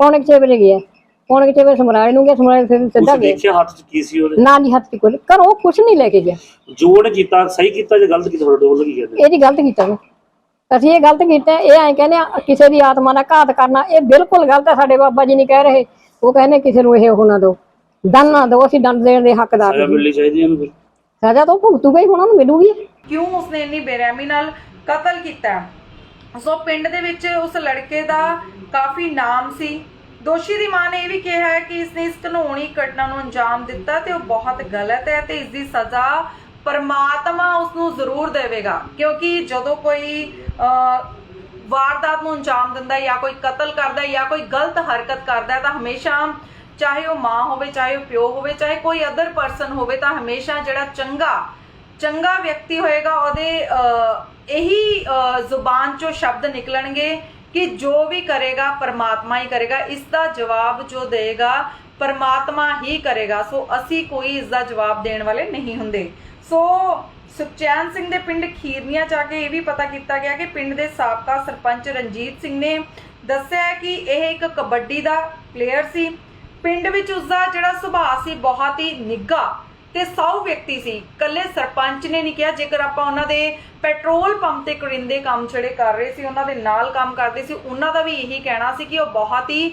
ਪੌਣੇ 6 ਵਜੇ ਗਿਆ। ਪੌਣੇ 6 ਵਜੇ ਸਮਰਾਲੇ ਨੂੰ ਗਿਆ ਸਮਰਾਲੇ ਫਿਰ ਸਿੱਧਾ ਗਿਆ। ਦੇਖਿਆ ਹੱਥ 'ਚ ਕੀ ਸੀ ਉਹਦੇ? ਨਾ ਜੀ ਹੱਥ ਚ ਕੋਈ ਘਰੋਂ ਕੁਛ ਨਹੀਂ ਲੈ ਕੇ ਗਿਆ। ਜੋ ਉਹਨੇ ਕੀਤਾ ਸਹੀ ਕੀਤਾ ਜਾਂ ਗਲਤ ਕੀਤਾ ਤੁਹਾਡੇ ਵੱਲੋਂ ਕੀ ਕਹਿੰਦੇ ਇਹ ਜੀ ਗਲਤ ਕੀਤਾ ਵਾ ਅਸੀਂ ਇਹ ਗਲਤ ਕੀਤਾ ਹੈ। ਇਹ ਐਂ ਕਹਿੰਦੇ ਆ ਕਿਸੇ ਦੀ ਆਤਮਾ ਦਾ ਘਾਤ ਕਰਨਾ ਇਹ ਬਿਲਕੁਲ ਗਲਤ ਹੈ ਸਾਡੇ ਬਾਬਾ ਜੀ ਨਹੀਂ ਕਹਿ ਰਹੇ। ਉਹ ਕਹਿੰਦੇ ਕਿਸੇ ਨੂੰ ਇਹ ਉਹ ਨਾ ਦਿਓ ਦੰਡ ਨਾ ਦਿਓ ਅਸੀਂ ਦੰਡ ਦੇਣ ਦੇ ਹੱਕਦਾਰ ਸਜ਼ਾ ਨਹੀਂ। ਮਿਲਣੀ ਚਾਹੀਦੀ ਹੈ ਇਹਨੂੰ ਫਿਰ। ਸਜ਼ਾ ਤਾਂ ਉਹ ਭੁਗਤੂਗਾ ਹੀ ਹੁਣ ਉਹਨੂੰ ਮਿਲੂਗੀ ਕਿਉਂ ਉਸਨੇ ਇੰਨੀ ਬੇਰਹਿਮੀ ਨਾਲ ਕਤਲ ਕੀਤਾ? ਸੋ ਪਿੰਡ ਦੇ ਵਿੱਚ ਉਸ ਲੜਕੇ ਦਾ ਕਾਫੀ ਨਾਮ ਸੀ। ਦੋਸ਼ੀ ਦੀ ਮਾਂ ਨੇ ਇਹ ਵੀ ਕਿਹਾ ਹੈ ਕਿ ਇਸਨੇ ਇਸ ਘਨੌਣੀ ਘਟਨਾ ਨੂੰ ਅੰਜਾਮ ਦਿੱਤਾ ਤੇ ਉਹ ਬਹੁਤ ਗਲਤ ਹੈ ਤੇ ਇਸ ਦੀ ਸਜ਼ਾ ਪਰਮਾਤਮਾ ਉਸ ਨੂੰ ਜ਼ਰੂਰ ਦੇਵੇਗਾ। ਕਿਉਂਕਿ ਜਦੋਂ ਕੋਈ ਵਾਰਦਾਤ ਨੂੰ ਅੰਜਾਮ ਦਿੰਦਾ ਹੈ ਜਾਂ ਕੋਈ ਕਤਲ ਕਰਦਾ ਹੈ ਜਾਂ ਕੋਈ ਗਲਤ ਹਰਕਤ ਕਰਦਾ ਹੈ ਤਾਂ ਹਮੇਸ਼ਾ ਚਾਹੇ ਉਹ ਮਾਂ ਹੋਵੇ, ਚਾਹੇ ਉਹ ਪਿਓ ਹੋਵੇ, ਚਾਹੇ ਕੋਈ ਅਦਰ ਪਰਸਨ ਹੋਵੇ, ਤਾਂ ਹਮੇਸ਼ਾ ਜਿਹੜਾ ਚੰਗਾ ਚੰਗਾ ਵਿਅਕਤੀ ਹੋਏਗਾ, ਉਹਦੇ ਇਹੀ ਜ਼ੁਬਾਨ ਚੋਂ ਸ਼ਬਦ ਨਿਕਲਣਗੇ ਕਿ ਜੋ ਵੀ ਕਰੇਗਾ, ਪਰਮਾਤਮਾ ਹੀ ਕਰੇਗਾ, ਇਸ ਦਾ ਜਵਾਬ ਜੋ ਦੇਗਾ, ਪਰਮਾਤਮਾ ਹੀ ਕਰੇਗਾ। ਸੋ ਅਸੀਂ ਕੋਈ ਇਸ ਦਾ ਜਵਾਬ ਦੇਣ ਵਾਲੇ ਨਹੀਂ ਹੁੰਦੇ। ਸੋ ਸੁਖਚੈਨ ਸਿੰਘ ਦੇ ਪਿੰਡ ਖੀਰਨੀਆਂ ਜਾ ਕੇ ਇਹ ਵੀ ਪਤਾ ਕੀਤਾ ਗਿਆ ਕਿ ਪਿੰਡ ਦੇ ਸਾਬਕਾ ਸਰਪੰਚ ਰਣਜੀਤ ਸਿੰਘ ਨੇ ਦੱਸਿਆ ਕਿ ਇਹ ਇੱਕ ਕਬੱਡੀ ਦਾ ਪਲੇਅਰ ਸੀ। ਪਿੰਡ ਵਿੱਚ ਉਸਦਾ ਜਿਹੜਾ ਸੁਭਾਅ ਸੀ ਬਹੁਤ ਹੀ ਨਿੱਘਾ ਤੇ ਸੌ ਵਿਅਕਤੀ ਸੀ। ਕੱਲੇ ਸਰਪੰਚ ਨੇ ਨਹੀਂ ਕਿਹਾ, ਜੇਕਰ ਆਪਾਂ ਉਹਨਾਂ ਦੇ ਪੈਟਰੋਲ ਪੰਪ ਤੇ ਕਰਿੰਦੇ ਕੰਮ ਜਿਹੜੇ ਕਰ ਰਹੇ ਸੀ, ਉਹਨਾਂ ਦੇ ਨਾਲ ਕੰਮ ਕਰਦੇ ਸੀ, ਉਹਨਾਂ ਦਾ ਵੀ ਇਹੀ ਕਹਿਣਾ ਸੀ ਕਿ ਉਹ ਬਹੁਤ ਹੀ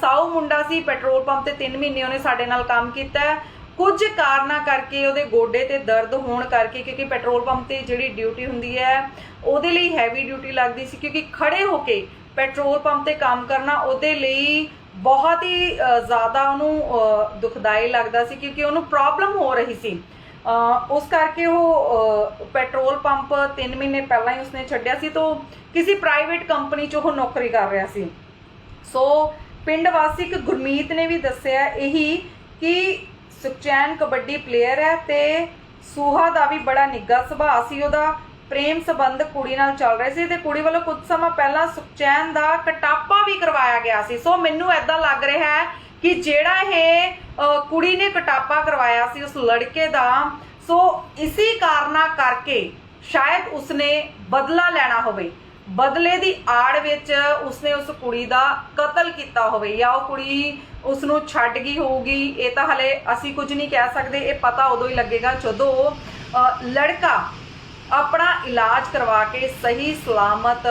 ਸਾਊ ਮੁੰਡਾ ਸੀ, ਪੈਟਰੋਲ ਪੰਪ ਤੇ 3 ਮਹੀਨੇ ਉਹਨੇ ਸਾਡੇ ਨਾਲ ਕੰਮ ਕੀਤਾ ਕੁਝ ਕਾਰਨਾਂ ਕਰਕੇ ਉਹਦੇ ਗੋਡੇ ਤੇ ਦਰਦ ਹੋਣ ਕਰਕੇ, ਕਿਉਂਕਿ ਪੈਟਰੋਲ ਪੰਪ ਤੇ ਜਿਹੜੀ ਡਿਊਟੀ ਹੁੰਦੀ ਹੈ, ਉਹਦੇ ਲਈ ਹੈਵੀ ਡਿਊਟੀ ਲੱਗਦੀ ਸੀ, ਕਿਉਂਕਿ ਖੜੇ ਹੋ ਕੇ ਪੈਟਰੋਲ ਪੰਪ ਤੇ ਕੰਮ ਕਰਨਾ ਉਹਦੇ ਲਈ ਬਹੁਤ ਹੀ ਅ, ਜ਼ਿਆਦਾ ਉਹਨੂੰ ਦੁਖਦਾਈ ਲੱਗਦਾ ਸੀ ਕਿਉਂਕਿ ਉਹਨੂੰ ਪ੍ਰੋਬਲਮ ਹੋ ਰਹੀ ਸੀ। ਉਸ ਕਰਕੇ ਉਹ ਪੈਟਰੋਲ ਪੰਪ 3 ਮਹੀਨੇ ਪਹਿਲਾਂ ਹੀ ਉਸਨੇ ਛੱਡਿਆ ਸੀ ਤੋਂ ਕਿਸੇ ਪ੍ਰਾਈਵੇਟ ਕੰਪਨੀ 'ਚ ਉਹ ਨੌਕਰੀ ਕਰ ਰਿਹਾ ਸੀ। ਸੋ ਪਿੰਡ ਵਾਸੀ ਇੱਕ ਗੁਰਮੀਤ ਨੇ ਵੀ ਦੱਸਿਆ ਇਹੀ ਕਿ ਸੁਖਚੈਨ ਕਬੱਡੀ ਪਲੇਅਰ ਹੈ ਤੇ ਸੂਹਾ ਦਾ ਵੀ ਬੜਾ ਨਿੱਘਾ ਸੁਭਾਅ ਸੀ। ਉਹਦਾ ਪ੍ਰੇਮ ਸੰਬੰਧ ਕੁੜੀ ਨਾਲ ਚੱਲ ਰਹੇ ਸੀ ਤੇ ਕੁੜੀ ਵੱਲੋਂ ਕੁਝ ਸਮਾਂ ਪਹਿਲਾਂ ਸੁਖਚੈਨ ਦਾ ਕਟਾਪਾ ਵੀ ਕਰਵਾਇਆ ਗਿਆ ਸੀ। ਸੋ ਮੈਨੂੰ ਐਦਾਂ ਲੱਗ ਰਿਹਾ ਹੈ ਕਿ ਜਿਹੜਾ ਇਹ ਕੁੜੀ ਨੇ ਕਟਾਪਾ ਕਰਵਾਇਆ ਸੀ ਉਸ ਲੜਕੇ ਦਾ, ਸੋ ਇਸੇ ਕਾਰਨਾ ਕਰਕੇ ਸ਼ਾਇਦ ਉਸਨੇ ਬਦਲਾ ਲੈਣਾ ਹੋਵੇ। ਬਦਲੇ ਦੀ ਆੜ ਵਿੱਚ ਉਸਨੇ ਉਸ ਕੁੜੀ ਦਾ ਕਤਲ ਕੀਤਾ ਹੋਵੇ ਜਾਂ ਉਹ ਕੁੜੀ ਉਸ ਨੂੰ ਛੱਡ ਗਈ ਹੋਊਗੀ, ਇਹ ਤਾਂ ਹਲੇ ਅਸੀਂ ਕੁਝ ਨਹੀਂ ਕਹਿ ਸਕਦੇ, ਇਹ ਪਤਾ ਉਦੋਂ ਹੀ ਲੱਗੇਗਾ ਜਦੋਂ ਲੜਕਾ ਆਪਣਾ ਇਲਾਜ ਕਰਵਾ ਕੇ ਸਹੀ ਸਲਾਮਤ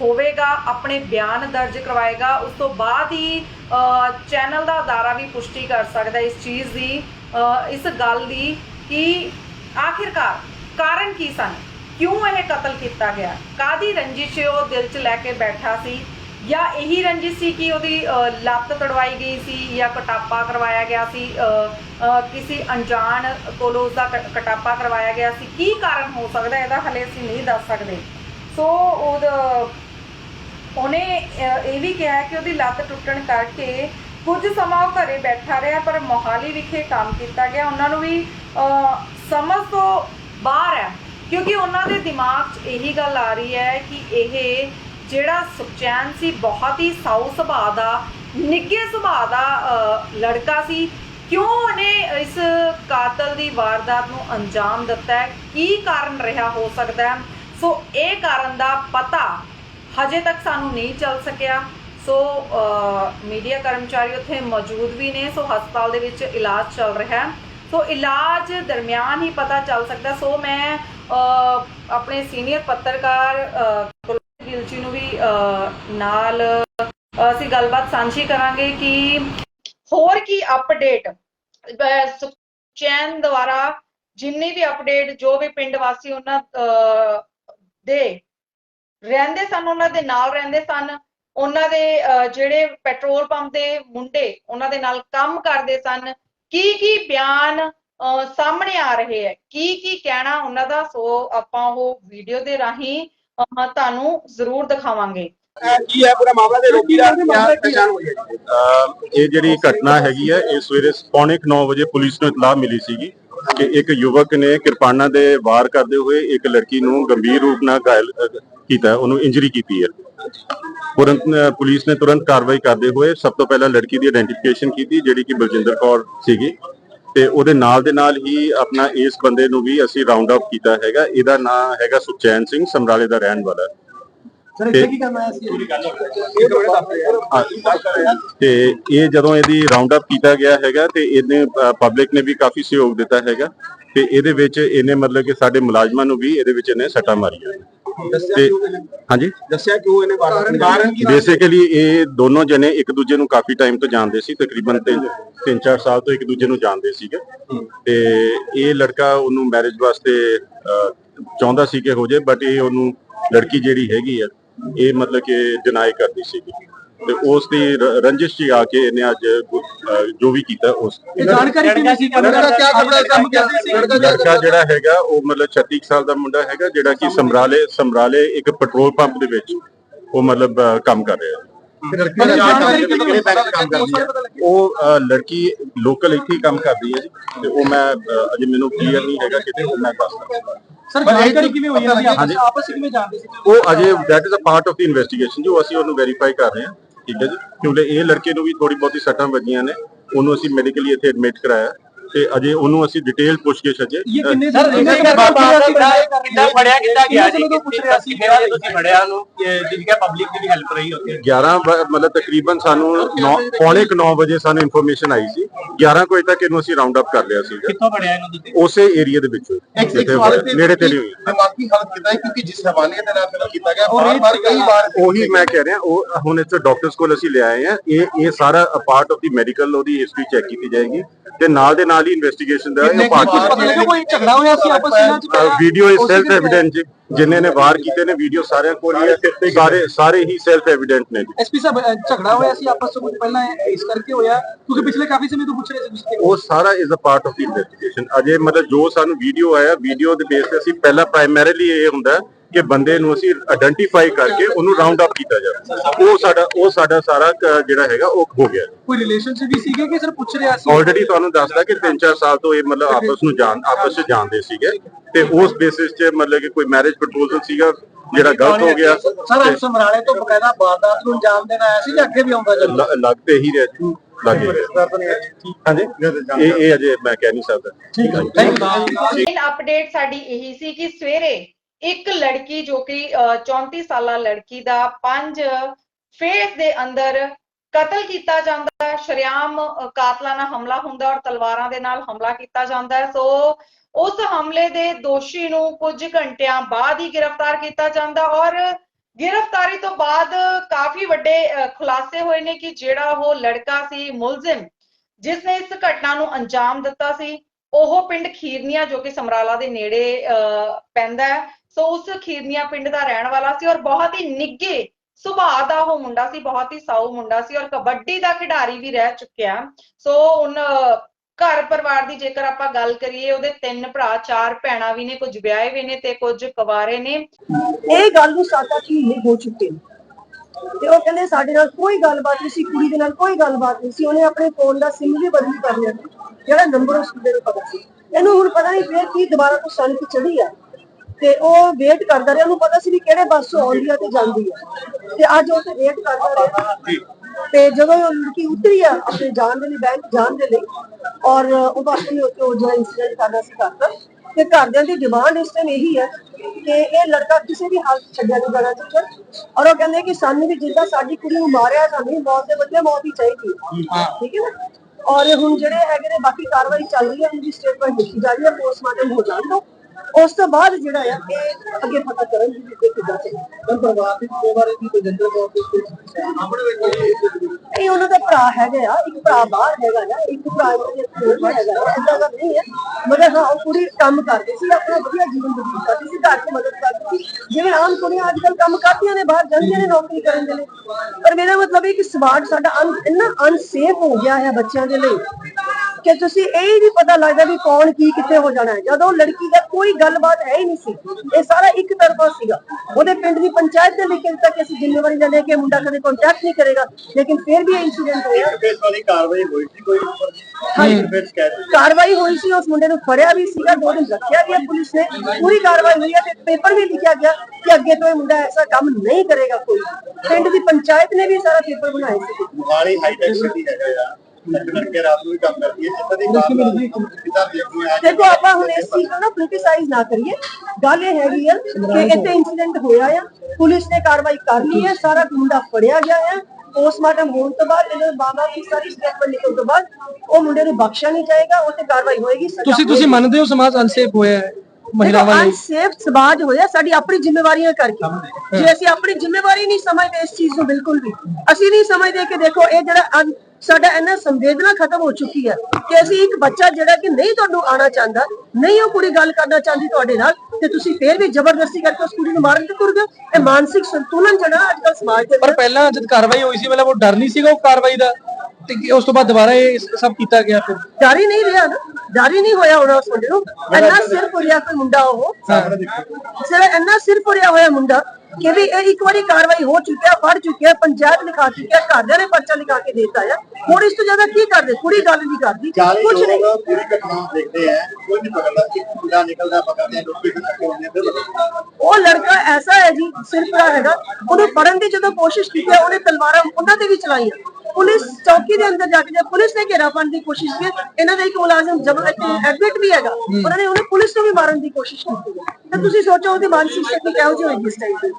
ਹੋਵੇਗਾ, ਆਪਣੇ ਬਿਆਨ ਦਰਜ ਕਰਵਾਏਗਾ, ਉਸ ਤੋਂ ਬਾਅਦ ਹੀ ਚੈਨਲ ਦਾ ਅਦਾਰਾ ਵੀ ਪੁਸ਼ਟੀ ਕਰ ਸਕਦਾ ਇਸ ਚੀਜ਼ ਦੀ। ਇਸ ਗੱਲ ਦੀ ਕਿ ਆਖਿਰਕਾਰ ਕਾਰਨ ਕੀ ਸਨ? ਕਿਉਂ ਇਹ ਕਤਲ ਕੀਤਾ ਗਿਆ? ਕਾਦੀ ਰੰਜਿਸ਼ ਉਹ ਦਿਲ 'ਚ ਲੈ ਕੇ ਬੈਠਾ ਸੀ? ਜਾਂ ਇਹੀ ਰੰਜਿਸ਼ ਸੀ ਕਿ ਉਹਦੀ ਲੱਤ ਤੜਵਾਈ ਗਈ ਸੀ ਜਾਂ ਕਟਾਪਾ ਕਰਵਾਇਆ ਗਿਆ ਸੀ? ਕਿਸੇ ਅਣਜਾਣ ਕੋਲੋਂ ਉਸਦਾ ਕਟਾਪਾ ਕਰਵਾਇਆ ਗਿਆ ਸੀ? ਕੀ ਕਾਰਨ ਹੋ ਸਕਦਾ ਇਹਦਾ? ਹਲੇ ਅਸੀਂ ਨਹੀਂ ਦੱਸ ਸਕਦੇ। ਸੋ ਉਹਦਾ, ਉਹਨੇ ਇਹ ਵੀ ਕਿਹਾ ਕਿ ਉਹਦੀ ਲੱਤ ਟੁੱਟਣ ਕਰਕੇ ਕੁਝ ਸਮਾਂ ਉਹ ਘਰੇ ਬੈਠਾ ਰਿਹਾ, ਪਰ ਮੋਹਾਲੀ ਵਿਖੇ ਕੰਮ ਕੀਤਾ ਗਿਆ। ਉਹਨਾਂ ਨੂੰ ਵੀ ਸਮਝ ਤੋਂ ਬਾਹਰ ਹੈ, ਕਿਉਂਕਿ ਉਹਨਾਂ ਦੇ ਦਿਮਾਗ 'ਚ ਇਹੀ ਗੱਲ ਆ ਰਹੀ ਹੈ ਕਿ ਇਹ ਜਿਹੜਾ ਸੁਖਚੈਨ ਸੀ, ਬਹੁਤ ਹੀ ਸਾਊ ਸੁਭਾਅ ਦਾ, ਨਿੱਘੇ ਸੁਭਾਅ ਦਾ ਲੜਕਾ ਸੀ। ਕਿਉਂ ਉਹਨੇ ਇਸ ਕਾਤਲ ਦੀ ਵਾਰਦਾਤ ਨੂੰ ਅੰਜਾਮ ਦਿੱਤਾ ਹੈ? ਕੀ ਕਾਰਨ ਰਿਹਾ ਹੋ ਸਕਦਾ ਹੈ? ਸੋ ਇਹ ਕਾਰਨ ਦਾ ਪਤਾ ਹਜੇ ਤੱਕ ਸਾਨੂੰ ਨਹੀਂ ਚੱਲ ਸਕਿਆ। ਸੋ ਮੀਡੀਆ ਕਰਮਚਾਰੀ ਉੱਥੇ ਮੌਜੂਦ ਵੀ ਨੇ, ਸੋ ਹਸਪਤਾਲ ਦੇ ਵਿੱਚ ਇਲਾਜ ਚੱਲ ਰਿਹਾ ਹੈ। ਸੋ ਇਲਾਜ ਦਰਮਿਆਨ ਹੀ ਪਤਾ ਚੱਲ ਸਕਦਾ। ਸੋ ਮੈਂ ਆਪਣੇ ਸੀਨੀਅਰ ਪੱਤਰਕਾਰ ਅ, ਨੂੰ ਵੀ ਨਾਲ ਅਸੀਂ ਗੱਲਬਾਤ ਸਾਂਝੀ ਕਰਾਂਗੇ ਕਿ ਹੋਰ ਕੀ ਅਪਡੇਟ ਸੁਖਚੈਨ ਦੁਆਰਾ ਜਿੰਨੀ ਵੀ ਅਪਡੇਟ ਜੋ ਵੀ ਪਿੰਡ ਵਾਸੀ ਉਹਨਾਂ ਦੇ ਰਹਿੰਦੇ ਸਨ ਉਹਨਾਂ ਦੇ ਨਾਲ ਰਹਿੰਦੇ ਸਨ ਉਹਨਾਂ ਦੇ ਜਿਹੜੇ ਪੈਟਰੋਲ ਪੰਪ ਦੇ ਮੁੰਡੇ ਉਹਨਾਂ ਦੇ ਨਾਲ ਕੰਮ ਕਰਦੇ ਸਨ ਕੀ ਕੀ ਬਿਆਨ ਸਾਹਮਣੇ ਆ ਰਹੇ ਹੈ ਕੀ ਕੀ ਕਹਿਣਾ ਉਹਨਾਂ ਦਾ ਸੋ ਆਪਾਂ ਉਹ ਵੀਡੀਓ ਦੇ ਰਾਹੀਂ ਤੁਹਾਨੂੰ ਜ਼ਰੂਰ ਦਿਖਾਵਾਂਗੇ। ਅਹ ਇਹ ਜਿਹੜੀ ਘਟਨਾ ਹੈਗੀ ਹੈ ਇਹ ਸਵੇਰੇ ਪੌਣੇ 9 ਵਜੇ ਪੁਲਿਸ ਨੂੰ ਇਤਲਾਹ ਮਿਲੀ ਸੀਗੀ ਕਿ ਇੱਕ ਯੁਵਕ ਨੇ ਕਿਰਪਾਨਾਂ ਦੇ ਵਾਰ ਕਰਦੇ ਹੋਏ ਇੱਕ ਲੜਕੀ ਨੂੰ ਗੰਭੀਰ ਰੂਪ ਨਾਲ ਘਾਇਲ ਅਹ, ਕੀਤਾ ਹੈ, ਉਹਨੂੰ ਇੰਜਰੀ ਕੀਤੀ ਹੈ। ਤੁਰੰਤ ਅਹ, ਪੁਲਿਸ ਨੇ ਤੁਰੰਤ ਕਾਰਵਾਈ ਕਰਦੇ ਹੋਏ ਸਭ ਤੋਂ ਪਹਿਲਾਂ ਲੜਕੀ ਦੀ ਆਇਡੈਂਟੀਫਿਕੇਸ਼ਨ ਕੀਤੀ ਜਿਹੜੀ ਕਿ ਬਲਜਿੰਦਰ ਕੌਰ ਸੀਗੀ। ਤੇ ਉਹਦੇ ਨਾਲ ਦੇ ਨਾਲ ਹੀ ਆਪਣਾ ਇਸ ਬੰਦੇ ਨੂੰ ਵੀ ਅਸੀਂ ਰਾਉਂਡ ਅਪ ਕੀਤਾ ਹੈਗਾ। ਇਹਦਾ ਨਾਮ ਹੈਗਾ ਸੁਖਚੈਨ ਸਿੰਘ ਸਮਰਾਲੇ ਦਾ ਰਹਿਣ ਵਾਲਾ। ਹੈ। ਸਰ ਇੱਥੇ ਕੀ ਕਰਨਾ ਸੀ? ਤੇ ਇਹ ਜਦੋਂ ਇਹਦੀ ਰਾਉਂਡ ਅਪ ਕੀਤਾ ਗਿਆ ਹੈਗਾ ਤੇ ਇਹਨੇ ਪਬਲਿਕ ਨੇ ਵੀ ਕਾਫੀ ਸਹਿਯੋਗ ਦਿੱਤਾ ਹੈਗਾ। ਤੇ ਇਹਦੇ ਵਿੱਚ ਇਹਨੇ ਮਤਲਬ ਕਿ ਸਾਡੇ ਮੁਲਾਜ਼ਮਾਂ ਨੂੰ ਵੀ ਇਹਦੇ ਵਿੱਚ ਇਹਨੇ ਸੱਟਾਂ ਮਾਰੀਆਂ ਤੇ ਹਾਂਜੀ? ਦੱਸਿਆ ਕਿਉਂ ਇਹਨੇ ਕਾਰਨ ਬੇਸਿਕਲੀ ਇਹ ਦੋਨੋਂ ਜਣੇ ਇੱਕ ਦੂਜੇ ਨੂੰ ਕਾਫੀ ਟਾਈਮ ਤੋਂ ਜਾਣਦੇ ਸੀ ਤਕਰੀਬਨ 3-4 ਸਾਲ ਤੋਂ ਇੱਕ ਦੂਜੇ ਨੂੰ ਜਾਣਦੇ ਸੀਗੇ। ਤੇ ਇਹ ਲੜਕਾ ਉਹਨੂੰ ਮੈਰਿਜ ਵਾਸਤੇ ਚਾਹੁੰਦਾ ਸੀ ਕਿ ਹੋ ਜਾਏ ਬਟ ਇਹ ਉਹਨੂੰ ਲੜਕੀ ਜਿਹੜੀ ਹੈਗੀ ਆ ਇਹ ਮਤਲਬ ਕਿ ਡਿਨਾਈ ਕਰਦੀ ਸੀਗੀ। ਤੇ ਉਸ ਦੀ ਰ- ਰੰਜਿਸ਼ 'ਚ ਹੀ ਆ ਕੇ ਇਹਨੇ ਅੱਜ ਗੁ- ਅਹ, ਜੋ ਵੀ ਕੀਤਾ ਉਸ ਜਾਣਕਾਰੀ ਕਿਵੇਂ ਸੀ? ਲੜਕਾ ਕੀ ਕਰਦਾ ਕੰਮ ਕਰਦੇ ਸੀ? ਲੜਕਾ ਜਿਹੜਾ ਹੈਗਾ ਉਹ ਮਤਲਬ 36 ਕੁ ਸਾਲ ਦਾ ਮੁੰਡਾ ਹੈਗਾ ਜਿਹੜਾ ਕਿ ਸਮਰਾਲੇ ਸਮਰਾਲੇ ਇੱਕ ਪੈਟਰੋਲ ਪੰਪ ਦੇ ਵਿੱਚ ਉਹ ਮਤਲਬ ਅਹ, ਕੰਮ ਕਰ ਰਿਹਾ। ਜਾਣਕਾਰੀ ਕਿਵੇਂ ਉਹ ਅਹ, ਲੜਕੀ ਲੋਕਲ ਇੱਥੇ ਹੀ ਕੰਮ ਕਰਦੀ ਹੈ ਜੀ ਤੇ ਉਹ ਮੈਂ ਅਹ, ਅਜੇ ਮੈਨੂੰ ਕਲੀਅਰ ਨਹੀਂ ਹੈਗਾ ਕਿਤੇ ਉਹ ਮੈਂ ਦੱਸਦਾ ਸਰ ਜਾਣਕਾਰੀ ਕਿਵੇਂ ਹੋਈ ਹੈ। ਆਪਸ ਵਿੱਚ ਕਿਵੇਂ ਜਾਣਦੇ ਸੀ? ਉਹ ਅਜੇ that is a part of the investigation ਜੋ ਅਸੀਂ ਉਹਨੂੰ ਵੈਰੀਫਾਈ ਕਰ ਰਹੇ ਹਾਂ। ਠੀਕ ਹੈ ਜੀ। ਕਿਉਂਕਿ ਇਹ ਲੜਕੇ ਨੂੰ ਵੀ ਥੋੜੀ ਬਹੁਤੀ ਸੱਟਾਂ ਵੱਜੀਆਂ ਨੇ। ਉਹਨੂੰ ਅਸੀਂ ਮੈਡੀਕਲੀ ਇੱਥੇ ਐਡਮਿਟ ਕਰਾਇਆ। ਤੇ ਅਜੇ ਉਹਨੂੰ ਅਸੀਂ ਡਿਟੇਲ ਪੁੱਛਗਿੱਛ ਅਜੇ ਇਹ ਕਿੰਨੇ ਸਰ ਦਿਨ ਇਹਨੇ ਬਾਬਾ ਕਿੱਦਾਂ ਫੜਿਆ ਕਿੱਦਾਂ ਗਿਆ ਜੀ? ਪੁੱਛ ਰਿਹਾ ਸੀ? ਕਿਵੇਂ ਤੁਸੀਂ ਫੜਿਆ ਉਹਨੂੰ? ਜਿਹਦੀ ਕਿ ਪਬਲਿਕ ਦੀ ਵੀ ਹੈਲਪ ਰਹੀ ਉੱਥੇ? 11 ਵ- ਮਤਲਬ ਤਕਰੀਬਨ ਸਾਨੂੰ ਨੌ- ਪੌਣੇ 9 ਵਜੇ ਸਾਨੂੰ ਇਨਫੋਰਮੇਸ਼ਨ ਆਈ ਸੀ। 11 ਕੁ ਵਜੇ ਤੱਕ ਇਹਨੂੰ ਅਸੀਂ ਰਾਉਂਡ ਅਪ ਕਰ ਲਿਆ ਸੀ ਕਿੱਥੋਂ ਫੜਿਆ ਇਹਨੂੰ ਤੁਸੀਂ? ਉਸੇ ਏਰੀਆ ਦੇ ਵਿੱਚ। ਜਿੱਥੇ ਨੇੜੇ ਤੇੜੇ ਹੋਈ। ਦਿਮਾਗੀ ਹਾਲਤ ਕਿਦਾਂ ਹੈ? ਕਿਉਂਕਿ ਜਿਸ ਹਵਾਲੇ ਦੇ ਨਾਲ ਕਤਲ ਕੀਤਾ ਗਿਆ ਬਾਰ ਬਾਰ ਕਈ ਵਾਰ ਉਹੀ ਮੈਂ ਕਹਿ ਰਿਹਾ ਉਹ ਹੁਣ ਇੱਥੇ ਡਾਕਟਰਸ ਕੋਲ ਅਸੀਂ ਲਿਆਏ ਆ। ਇਹ ਇਹ ਸਾਰਾ ਪਾਰਟ ਆਫ ਦੀ ਮੈਡੀਕਲ ਉਹਦੀ ਹਿਸਟਰੀ ਚੈੱਕ ਕੀਤੀ ਜਾਏਗੀ। ਤੇ ਨਾਲ ਦੇ ਨਾਲ ਹੀ ਇਨਵੈਸਟੀਗੇਸ਼ਨ ਦਾ ਇਹ ਪਤਾ ਲੱਗਾ ਕੋਈ ਝਗੜਾ ਹੋਇਆ ਸੀ ਆਪਸ ਵਿੱਚ? ਵੀਡੀਓ ਇਸ ਸੈਲਫ ਐਵੀਡੈਂਟ ਜਿਨ੍ਹਾਂ ਨੇ ਵਾਰ ਕੀਤੇ ਨੇ ਵੀਡੀਓ ਸਾਰਿਆਂ ਕੋਲ ਹੀ ਹੈ। ਸਾਰੇ ਸਾਰੇ ਹੀ ਸੈਲਫ ਐਵੀਡੈਂਟ ਨੇ ਜੀ। ਐਸਪੀ ਸਾਹਿਬ ਝਗੜਾ ਹੋਇਆ ਸੀ ਆਪਸ ਵਿੱਚ ਪਹਿਲਾਂ ਇਸ ਕਰਕੇ ਹੋਇਆ। ਕਿਉਂਕਿ ਪਿਛਲੇ ਕਾਫੀ ਸਮੇਂ ਤੋਂ ਪੁੱਛ ਰਹੇ ਸੀ ਤੁਸੀਂ ਉਹ ਸਾਰਾ is a part of the investigation ਅਜੇ ਮਤਲਬ ਜੋ ਸਾਨੂੰ ਵੀਡੀਓ ਆਇਆ ਵੀਡੀਓ ਦੇ ਬੇਸ ਤੇ ਅਸੀਂ ਪਹਿਲਾਂ ਪ੍ਰਾਇਮਰੀਲੀ ਇਹ ਹੁੰਦਾ ਕਿ ਬੰਦੇ ਨੂੰ ਅਸੀਂ ਆਇਡੈਂਟੀਫਾਈ ਕਰਕੇ ਉਹਨੂੰ ਰਾਉਂਡ ਅਪ ਕੀਤਾ ਜਾਵੇ। ਉਹ ਸਾਡਾ ਉਹ ਸਾਡਾ ਸਾਰਾ ਜਿਹੜਾ ਹੈਗਾ ਉਹ ਹੋ ਗਿਆ। ਕੋਈ ਰਿਲੇਸ਼ਨਸ਼ਿਪ ਵੀ ਸੀਗੇ ਕਿ ਸਿਰ ਪੁੱਛ ਰਿਹਾ ਸੀ? ਆਲਰੇਡੀ ਤੁਹਾਨੂੰ ਦੱਸਦਾ ਕਿ 3-4 ਸਾਲ ਤੋਂ ਇਹ ਮਤਲਬ ਆਪਸ ਨੂੰ ਜਾਣ ਆਪਸ ਵਿੱਚ ਜਾਣਦੇ ਸੀਗੇ। ਤੇ ਉਸ ਬੇਸਿਸ 'ਚ ਮਤਲਬ ਕਿ ਕੋਈ ਮੈਰਿਜ ਪ੍ਰਪੋਜ਼ਲ ਸੀਗਾ ਜਿਹੜਾ ਗਲਤ ਹੋ ਗਿਆ। ਸਰ ਆਪ ਸਮਰਾਲੇ ਤੋਂ ਬਕਾਇਦਾ ਵਾਰਦਾਤ ਨੂੰ ਅੰਜਾਮ ਦੇਣ ਆਇਆ ਸੀ ਜਾਂ ਅੱਗੇ ਵੀ ਆਉਂਦਾ ਚੱਲ ਲ- ਲੱਗ ਤੇ ਹੀ ਰਿਹਾ ਜੀ। ਲੱਗ ਹਾਂਜੀ? ਇਹ ਇਹ ਅਜੇ ਮੈਂ ਕਹਿ ਨਹੀਂ ਸਕਦਾ। ਠੀਕ ਹੈ। ਮੇਨ ਅਪਡੇਟ ਸਾਡੀ ਇਹੀ ਸੀ ਕਿ ਸਵੇਰੇ ਇੱਕ ਲੜਕੀ ਜੋ ਕਿ ਅਹ, 34 ਸਾਲਾ ਲੜਕੀ ਦਾ ਪੰਜ ਫੇਸ ਦੇ ਅੰਦਰ ਕਤਲ ਕੀਤਾ ਜਾਂਦਾ ਹੈ ਸ਼ਰਿਆਮ ਅਹ, ਕਾਤਲਾਨਾ ਹਮਲਾ ਹੁੰਦਾ ਔਰ ਤਲਵਾਰਾਂ ਦੇ ਨਾਲ ਹਮਲਾ ਕੀਤਾ ਜਾਂਦਾ। ਹੈ ਸੋ ਉਸ ਹਮਲੇ ਦੇ ਦੋਸ਼ੀ ਨੂੰ ਕੁਝ ਘੰਟਿਆਂ ਬਾਅਦ ਹੀ ਗ੍ਰਿਫਤਾਰ ਕੀਤਾ ਜਾਂਦਾ ਔਰ ਗ੍ਰਿਫਤਾਰੀ ਤੋਂ ਬਾਅਦ ਕਾਫੀ ਵੱਡੇ ਅਹ, ਖੁਲਾਸੇ ਹੋਏ ਨੇ ਕਿ ਜਿਹੜਾ ਉਹ ਲੜਕਾ ਸੀ ਮੁਲਜ਼ਮ ਜਿਸ ਨੇ ਇਸ ਘਟਨਾ ਨੂੰ ਅੰਜਾਮ ਦਿੱਤਾ ਸੀ। ਉਹ ਪਿੰਡ ਖੀਰਨੀਆ ਜੋ ਕਿ ਸਮਰਾਲਾ ਦੇ ਨੇੜੇ ਪੈਂਦਾ ਹੈ। ਸੋ ਉਸ ਖੀਰਨੀਆ ਪਿੰਡ ਦਾ ਰਹਿਣ ਵਾਲਾ ਸੀ ਔਰ ਬਹੁਤ ਹੀ ਨਿੱਘੇ ਸੁਭਾਅ ਦਾ ਉਹ ਮੁੰਡਾ ਸੀ, ਬਹੁਤ ਹੀ ਸਾਊ ਮੁੰਡਾ ਸੀ ਔਰ ਕਬੱਡੀ ਦਾ ਖਿਡਾਰੀ ਵੀ ਰਹਿ ਚੁੱਕਿਆ। ਸੋ ਹੁਣ ਘਰ ਪਰਿਵਾਰ ਦੀ ਜੇਕਰ ਆਪਾਂ ਗੱਲ ਕਰੀਏ, ਉਹਦੇ ਤਿੰਨ ਭਰਾ, ਚਾਰ ਭੈਣਾਂ ਵੀ ਨੇ, ਕੁਝ ਵਿਆਹੇ ਵੀ ਨੇ ਤੇ ਕੁਝ ਕੁਵਾਰੇ ਨੇ। ਇਹ ਗੱਲ ਨੂੰ ਸੱਤ ਅੱਠ ਮਹੀਨੇ ਹੋ ਚੁੱਕੇ ਨੇ ਤੇ ਉਹ ਕਹਿੰਦੇ ਸਾਡੇ ਨਾਲ ਕੋਈ ਗੱਲਬਾਤ ਨਹੀਂ ਸੀ, ਕੁੜੀ ਦੇ ਨਾਲ ਕੋਈ ਗੱਲਬਾਤ ਨਹੀਂ ਸੀ, ਉਹਨੇ ਆਪਣੇ ਫੋਨ ਦਾ ਸਿਮ ਵੀ ਬਦਲੀ ਕਰ ਲਿਆ ਜਿਹੜਾ ਨੰਬਰ ਉਸ ਕੁੜੀ ਨੂੰ ਪਤਾ ਸੀ। ਇਹਨੂੰ ਹੁਣ ਪਤਾ ਨਹੀਂ ਫੇਰ ਕੀ ਦੁਬਾਰਾ ਤੋਂ ਸਨਕ ਚੜੀ ਆ। ਤੇ ਉਹ ਵੇਟ ਕਰਦਾ ਰਿਹਾ, ਉਹਨੂੰ ਪਤਾ ਸੀ ਵੀ ਕਿਹੜੇ ਬੱਸ ਤੋਂ ਆਉਂਦੀ ਆ ਤੇ ਜਾਂਦੀ ਆ। ਤੇ ਅੱਜ ਉਹ ਤੇ ਵੇਟ ਕਰਦਾ ਰਿਹਾ। ਤੇ ਜਦੋਂ ਉਹ ਲੜਕੀ ਉਤਰੀ ਆ, ਆਪਣੇ ਜਾਣ ਦੇ ਲਈ ਬੈਂਕ, ਜਾਣ ਦੇ ਲਈ, ਔਰ ਉਹ ਬਸ ਨੇ ਉੱਥੇ ਉਹ ਜਿਹੜਾ ਇਨਸੀਡੈਂਟ ਕਰਨਾ ਸੀ ਕਰਦਾ ਤੇ ਘਰਦਿਆਂ ਦੀ ਡਿਮਾਂਡ ਇਸ ਟਾਈਮ ਇਹੀ ਹੈ ਕਿ ਇਹ ਲੜਕਾ ਕਿਸੇ ਵੀ ਹਾਲਤ ਛੱਡਿਆ ਨਹੀਂ ਜਾਣਾ ਚਾਹੀਦਾ ਔਰ ਉਹ ਕਹਿੰਦੇ ਕਿ ਸਾਨੂੰ ਵੀ ਜਿੱਦਾਂ ਸਾਡੀ ਕੁੜੀ ਨੂੰ ਮਾਰਿਆ ਸਾਨੂੰ ਮੌਤ ਦੇ ਬਦਲੇ ਮੌਤ ਹੀ ਚਾਹੀਦੀ ਹੈ ਠੀਕ ਹੈ? ਨਾ ਔਰ ਹੁਣ ਜਿਹੜੇ ਹੈਗੇ ਨੇ ਬਾਕੀ ਕਾਰਵਾਈ ਚੱਲ ਰਹੀ ਹੈ ਉਹਦੀ ਸਟੇਟਮੈਂਟ ਲਿਖੀ ਜਾ ਰਹੀ ਹੈ ਪੋਸਟਮਾਰਟਮ ਹੋ ਜਾਣ ਦੋ ਉਸ ਤੋਂ ਬਾਅਦ ਜਿਹੜਾ ਆ ਇਹ ਅੱਗੇ ਪਤਾ ਕਰਾਂਗੇ ਕਿ ਇਹ ਕਿੱਦਾਂ ਚੱਲੇ ਪਰਿਵਾਰ ਦੀ ਦੋ ਬਾਰੇ ਦੀ ਕੋਈ ਜਨਰਲ ਤੌਰ ਤੇ ਇਹ ਉਹਨਾਂ ਦਾ ਭਰਾ ਹੈਗਾ ਆ ਇੱਕ ਭਰਾ ਬਾਹਰ ਹੈਗਾ ਆ ਇੱਕ ਭਰਾ ਦੇ ਇੱਥੇ ਹੋਰ ਹੈਗਾ ਆ ਏਦਾਂ ਦਾ ਨਹੀਂ ਹੈ ਮਗਰ ਹਾਂ ਉਹ ਕੁੜੀ ਕੰਮ ਕਰਦੀ ਸੀ ਆਪਣਾ ਵਧੀਆ ਜੀਵਨ ਬਤੀਤ ਕਰਦੀ ਸੀ ਘਰ 'ਚ ਮਦਦ ਕਰਦੀ ਸੀ। ਜਿਵੇਂ ਆਮ ਕੁੜੀਆਂ ਅੱਜ ਕੱਲ ਕੰਮ ਕਰਦੀਆਂ ਨੇ ਬਾਹਰ ਜਾਂਦੀਆਂ ਨੇ ਨੌਕਰੀ ਕਰਨ ਦੇ ਲਈ। ਪਰ ਮੇਰਾ ਮਤਲਬ ਇਹ ਕਿ ਸਮਾਜ ਸਾਡਾ ਅਨ- ਇੰਨਾ ਅਨਸੇਫ ਹੋ ਗਿਆ ਹੈ ਬੱਚਿਆਂ ਦੇ ਲਈ। ਕਿ ਤੁਸੀਂ ਇਹ ਹੀ ਨਹੀਂ ਪਤਾ ਲੱਗਦਾ ਵੀ ਕੌਣ ਕੀ ਕਿੱਥੇ ਹੋ ਜਾਣਾ ਹੈ। ਜਦੋਂ ਲੜਕੀ ਦਾ ਕੋਈ ਗੱਲਬਾਤ ਹੈ ਹੀ ਨਹੀਂ ਸੀ ਇਹ ਸਾਰਾ ਇੱਕ ਤਰਫਾ ਸੀਗਾ। ਉਹਦੇ ਪਿੰਡ ਦੀ ਪੰਚਾਇਤ ਦੇ ਲਿਖੇ ਤੱਕ ਅਸੀਂ ਜ਼ਿੰਮੇਵਾਰੀ ਲੈ ਲੈ ਕੇ ਮੁੰਡਾ ਕਦੇ ਕੰਟੈਕਟ ਨਹੀਂ ਕਰੇਗਾ ਲੇਕਿਨ ਫਿਰ ਵੀ ਇਹ ਇਨਸੀਡੈਂਟ ਹੋਇਆ। ਇਸ ਵਾਲੀ ਕਾਰਵਾਈ ਹੋਈ ਸੀ ਕੋਈ? ਫਿਰ ਕਾਰਵਾਈ ਹੋਈ ਸੀ ਉਸ ਮੁੰਡੇ ਨੂੰ ਫੜਿਆ ਵੀ ਸੀਗਾ ਦੋ ਦਿਨ ਰੱਖਿਆ ਗਿਆ ਪੁਲਿਸ ਨੇ। ਪੂਰੀ ਕਾਰਵਾਈ ਹੋਈ ਹੈ ਤੇ ਪੇਪਰ ਵੀ ਲਿਖਿਆ ਗਿਆ ਕਿ ਅੱਗੇ ਤੋਂ ਇਹ ਮੁੰਡਾ ਐਸਾ ਕੰਮ ਨਹੀਂ ਕਰੇਗਾ ਕੋਈ। ਪਿੰਡ ਦੀ ਪੰਚਾਇਤ ਨੇ ਵੀ ਸਾਰਾ ਪੇਪਰ ਬਣਾਏ ਸੀ। ਮੋਹਾਲੀ ਹਾਈ ਟੈਕ ਸਿਟੀ ਹੈਗਾ ਆ ਲੜਕੇ ਰਾਤ ਨੂੰ ਵੀ ਕੰਮ ਕਰਦੀ ਹੈ ਜਿੱਦਾਂ ਦੀ ਕਾਰਵਾਈ ਕਿਦਾਂ ਦੇਖਦੇ ਆ ਦੇਖੋ ਆਪਾਂ ਹੁਣ ਇਸ ਚੀਜ਼ ਨੂੰ ਨਾ ਕ੍ਰਿਟਿਸਾਈਜ਼ ਨਾ ਕਰੀਏ। ਗੱਲ ਇਹ ਹੈਗੀ ਆ ਕਿ ਇੱਥੇ ਇਨਸੀਡੈਂਟ ਹੋਇਆ ਆ। ਪੁਲਿਸ ਨੇ ਕਾਰਵਾਈ ਕਰ ਲਈ ਹੈ ਸਾਰਾ ਮੁੰਡਾ ਫੜਿਆ ਗਿਆ ਹੈ ਪੋਸਟਮਾਰਟਮ ਹੋਣ ਤੋਂ ਬਾਅਦ ਇਹਨਾਂ ਦੇ ਬਾਬਾ ਦੀ ਸਾਰੀ ਸਟੇਟਮੈਂਟ ਲਿਖਣ ਤੋਂ ਬਾਅਦ ਉਹ ਮੁੰਡੇ ਨੂੰ ਬਖਸ਼ਿਆ ਨਹੀਂ ਜਾਏਗਾ ਉਹ ਤੇ ਕਾਰਵਾਈ ਹੋਏਗੀ ਤੁਸੀਂ ਤੁਸੀਂ ਮੰਨਦੇ ਹੋ ਸਮਾਜ ਅਨਸੇਫ ਹੋਇਆ ਹੈ? ਮਹਿਲਾਵਾਂ ਲਈ ਅਨਸੇਫ ਸਮਾਜ ਹੋਇਆ ਸਾਡੀ ਆਪਣੀ ਜ਼ਿੰਮੇਵਾਰੀਆਂ ਕਰਕੇ। ਜੇ ਅਸੀਂ ਆਪਣੀ ਜ਼ਿੰਮੇਵਾਰੀ ਨਹੀਂ ਸਮਝਦੇ ਇਸ ਚੀਜ਼ ਨੂੰ ਬਿਲਕੁਲ ਵੀ ਅਸੀਂ ਨਹੀਂ ਸਮਝਦੇ ਕਿ ਦੇਖੋ ਇਹ ਜਿਹੜਾ ਸਾਡਾ ਇੰਨਾ ਸੰਵੇਦਨਾ ਖਤਮ ਹੋ ਚੁੱਕੀ ਹੈ ਕਿ ਅਸੀਂ ਇੱਕ ਬੱਚਾ ਜਿਹੜਾ ਕਿ ਨਹੀਂ ਤੁਹਾਨੂੰ ਆਣਾ ਚਾਹੁੰਦਾ ਨਹੀਂ ਉਹ ਕੁੜੀ ਗੱਲ ਕਰਨਾ ਚਾਹੁੰਦੀ ਤੁਹਾਡੇ ਨਾਲ ਤੇ ਤੁਸੀਂ ਫੇਰ ਵੀ ਜ਼ਬਰਦਸਤੀ ਕਰਕੇ ਉਸ ਕੁੜੀ ਨੂੰ ਮਾਰਨ ਤੇ ਤੁਰ ਗਏ ਇਹ ਮਾਨਸਿਕ ਸੰਤੁਲਨ ਜਿਹੜਾ ਅੱਜ ਕੱਲ੍ਹ ਸਮਾਜ ਦੇ ਪਰ ਪਹਿਲਾਂ ਜਦ ਕਾਰਵਾਈ ਹੋਈ ਸੀ ਮਤਲਬ ਉਹ ਡਰ ਨਹੀਂ ਸੀਗਾ ਉਹ ਕਾਰਵਾਈ ਦਾ? ਤੇ ਉਸ ਤੋਂ ਬਾਅਦ ਦੁਬਾਰਾ ਇਹ ਸਭ ਕੀਤਾ ਗਿਆ ਫਿਰ? ਜਾਰੀ ਨਹੀਂ ਰਿਹਾ ਨਾ। ਜਾਰੀ ਨਹੀਂ ਹੋਇਆ ਹੋਣਾ ਉਸ ਮੁੰਡੇ ਨੂੰ। ਇੰਨਾ ਸਿਰ ਪੁਰਿਆ ਕੋਈ ਮੁੰਡਾ ਉਹ। ਸਿਰ ਇੰਨਾ ਸਿਰ ਪੁਰਿਆ ਹੋਇਆ ਮੁੰਡਾ। ਕਿ ਵੀ ਇਹ ਇੱਕ ਵਾਰੀ ਕਾਰਵਾਈ ਹੋ ਚੁੱਕਿਆ ਫੜ ਚੁੱਕਿਆ ਪੰਚਾਇਤ ਲਿਖਾ ਚੁੱਕਿਆ ਘਰਦਿਆਂ ਨੇ ਪਰਚਾ ਲਿਖਾ ਕੇ ਦਿੱਤਾ ਆ। ਹੁਣ ਇਸ ਤੋਂ ਜ਼ਿਆਦਾ ਕੀ ਕਰਦੇ? ਕੁੜੀ ਗੱਲ ਨਹੀਂ ਕਰਦੀ। ਕੁਝ ਨਹੀਂ। ਪੂਰੀ ਘਟਨਾ ਦੇਖਦੇ ਆ ਕੋਈ ਨਹੀਂ ਪਕੜਦਾ ਕਿ ਪੂਰਾ ਨਿਕਲਦਾ ਪਕੜਦੇ ਲੋਕੀ ਇਕੱਠੇ ਹੁੰਦੇ ਫਿਰ ਉਹ ਲੜਕਾ ਐਸਾ ਹੈ ਜੀ ਸਿਰਫਰਾ ਹੈਗਾ ਉਹਨੂੰ ਫੜਨ ਦੀ ਜਦੋਂ ਕੋਸ਼ਿਸ਼ ਕੀਤੀ ਉਹਨੇ ਤਲਵਾਰਾਂ ਉਹਨਾਂ ਤੇ ਵੀ ਚਲਾਈਆਂ। ਪੁਲਿਸ ਚੌਕੀ ਦੇ ਅੰਦਰ ਜਾ ਕੇ ਜਦ ਪੁਲਿਸ ਨੇ ਘੇਰਾ ਪਾਉਣ ਦੀ ਕੋਸ਼ਿਸ਼ ਕੀਤੀ ਇਹਨਾਂ ਦਾ ਇੱਕ ਮੁਲਾਜ਼ਮ ਜਬ ਐਡਮਿਟ ਵੀ ਹੈਗਾ ਉਹਨਾਂ ਨੇ ਉਹਨੇ ਪੁਲਿਸ ਨੂੰ ਵੀ ਮਾਰਨ ਦੀ ਕੋਸ਼ਿਸ਼ ਕੀਤੀ ਤਾਂ ਤੁਸੀਂ ਸੋਚੋ ਉਹਦੀ ਮਾਨਸਿਕ ਸਥਿਤੀ ਕਿਹੋ ਜਿਹੀ ਹੋਏਗੀ ਇਸ ਟਾਈਮ ਤੇ।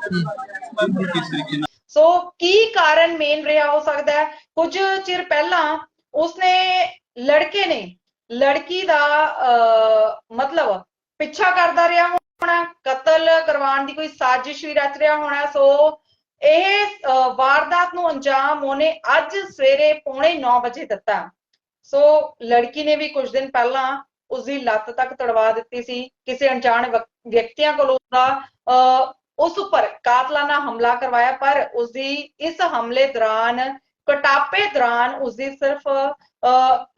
ਸੋ ਕੀ ਕਾਰਨ ਮੇਨ ਰਿਹਾ ਹੋ ਸਕਦਾ ਹੈ? ਕੁਝ ਚਿਰ ਪਹਿਲਾਂ ਉਸਨੇ ਲੜਕੇ ਨੇ ਲੜਕੀ ਦਾ ਅਹ, ਮਤਲਬ ਪਿੱਛਾ ਕਰਦਾ ਰਿਹਾ ਹੋਣਾ ਕਤਲ ਕਰਵਾਉਣ ਦੀ ਕੋਈ ਸਾਜ਼ਿਸ਼ ਵੀ ਰਚ ਰਿਹਾ ਹੋਣਾ ਸੋ ਇਹ ਵਾਰਦਾਤ ਨੂੰ ਅੰਜਾਮ ਉਹਨੇ ਅੱਜ ਸਵੇਰੇ ਪੌਣੇ 9 ਵਜੇ ਦਿੱਤਾ। ਸੋ ਲੜਕੀ ਨੇ ਵੀ ਕੁਝ ਦਿਨ ਪਹਿਲਾਂ ਉਸਦੀ ਲੱਤ ਤੱਕ ਤੜਵਾ ਦਿੱਤੀ ਸੀ। ਕਿਸੇ ਅਣਜਾਣ ਵਿਅਕਤੀਆਂ ਕੋਲੋਂ ਦਾ ਅਹ, ਉਸ ਉੱਪਰ ਕਾਤਲਾਨਾ ਹਮਲਾ ਕਰਵਾਇਆ ਪਰ ਉਸਦੀ ਇਸ ਹਮਲੇ ਦੌਰਾਨ ਕਟਾਪੇ ਦੌਰਾਨ ਉਸਦੀ ਸਿਰਫ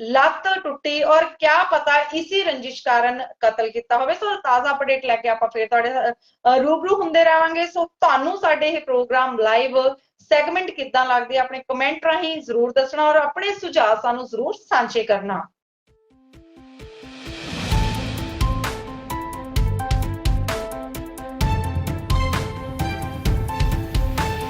ਲੱਤ ਟੁੱਟੀ ਔਰ ਕਿਆ ਪਤਾ ਇਸੀ ਰੰਜਿਸ਼ ਕਾਰਨ ਕਤਲ ਕੀਤਾ ਹੋਵੇ। ਸੋ ਤਾਜ਼ਾ ਅਪਡੇਟ ਲੈ ਕੇ ਆਪਾਂ ਫੇਰ ਤੁਹਾਡੇ ਰੂਬਰੂ ਹੁੰਦੇ ਰਹਾਂਗੇ। ਸੋ ਤੁਹਾਨੂੰ ਸਾਡੇ ਇਹ ਪ੍ਰੋਗਰਾਮ ਲਾਈਵ ਸੈਗਮੈਂਟ ਕਿੱਦਾਂ ਲੱਗਦੀ ਆਪਣੇ ਕਮੈਂਟ ਰਾਹੀਂ ਜ਼ਰੂਰ ਦੱਸਣਾ ਔਰ ਆਪਣੇ ਸੁਝਾਅ ਸਾਨੂੰ ਜ਼ਰੂਰ ਸਾਂਝੇ ਕਰਨਾ।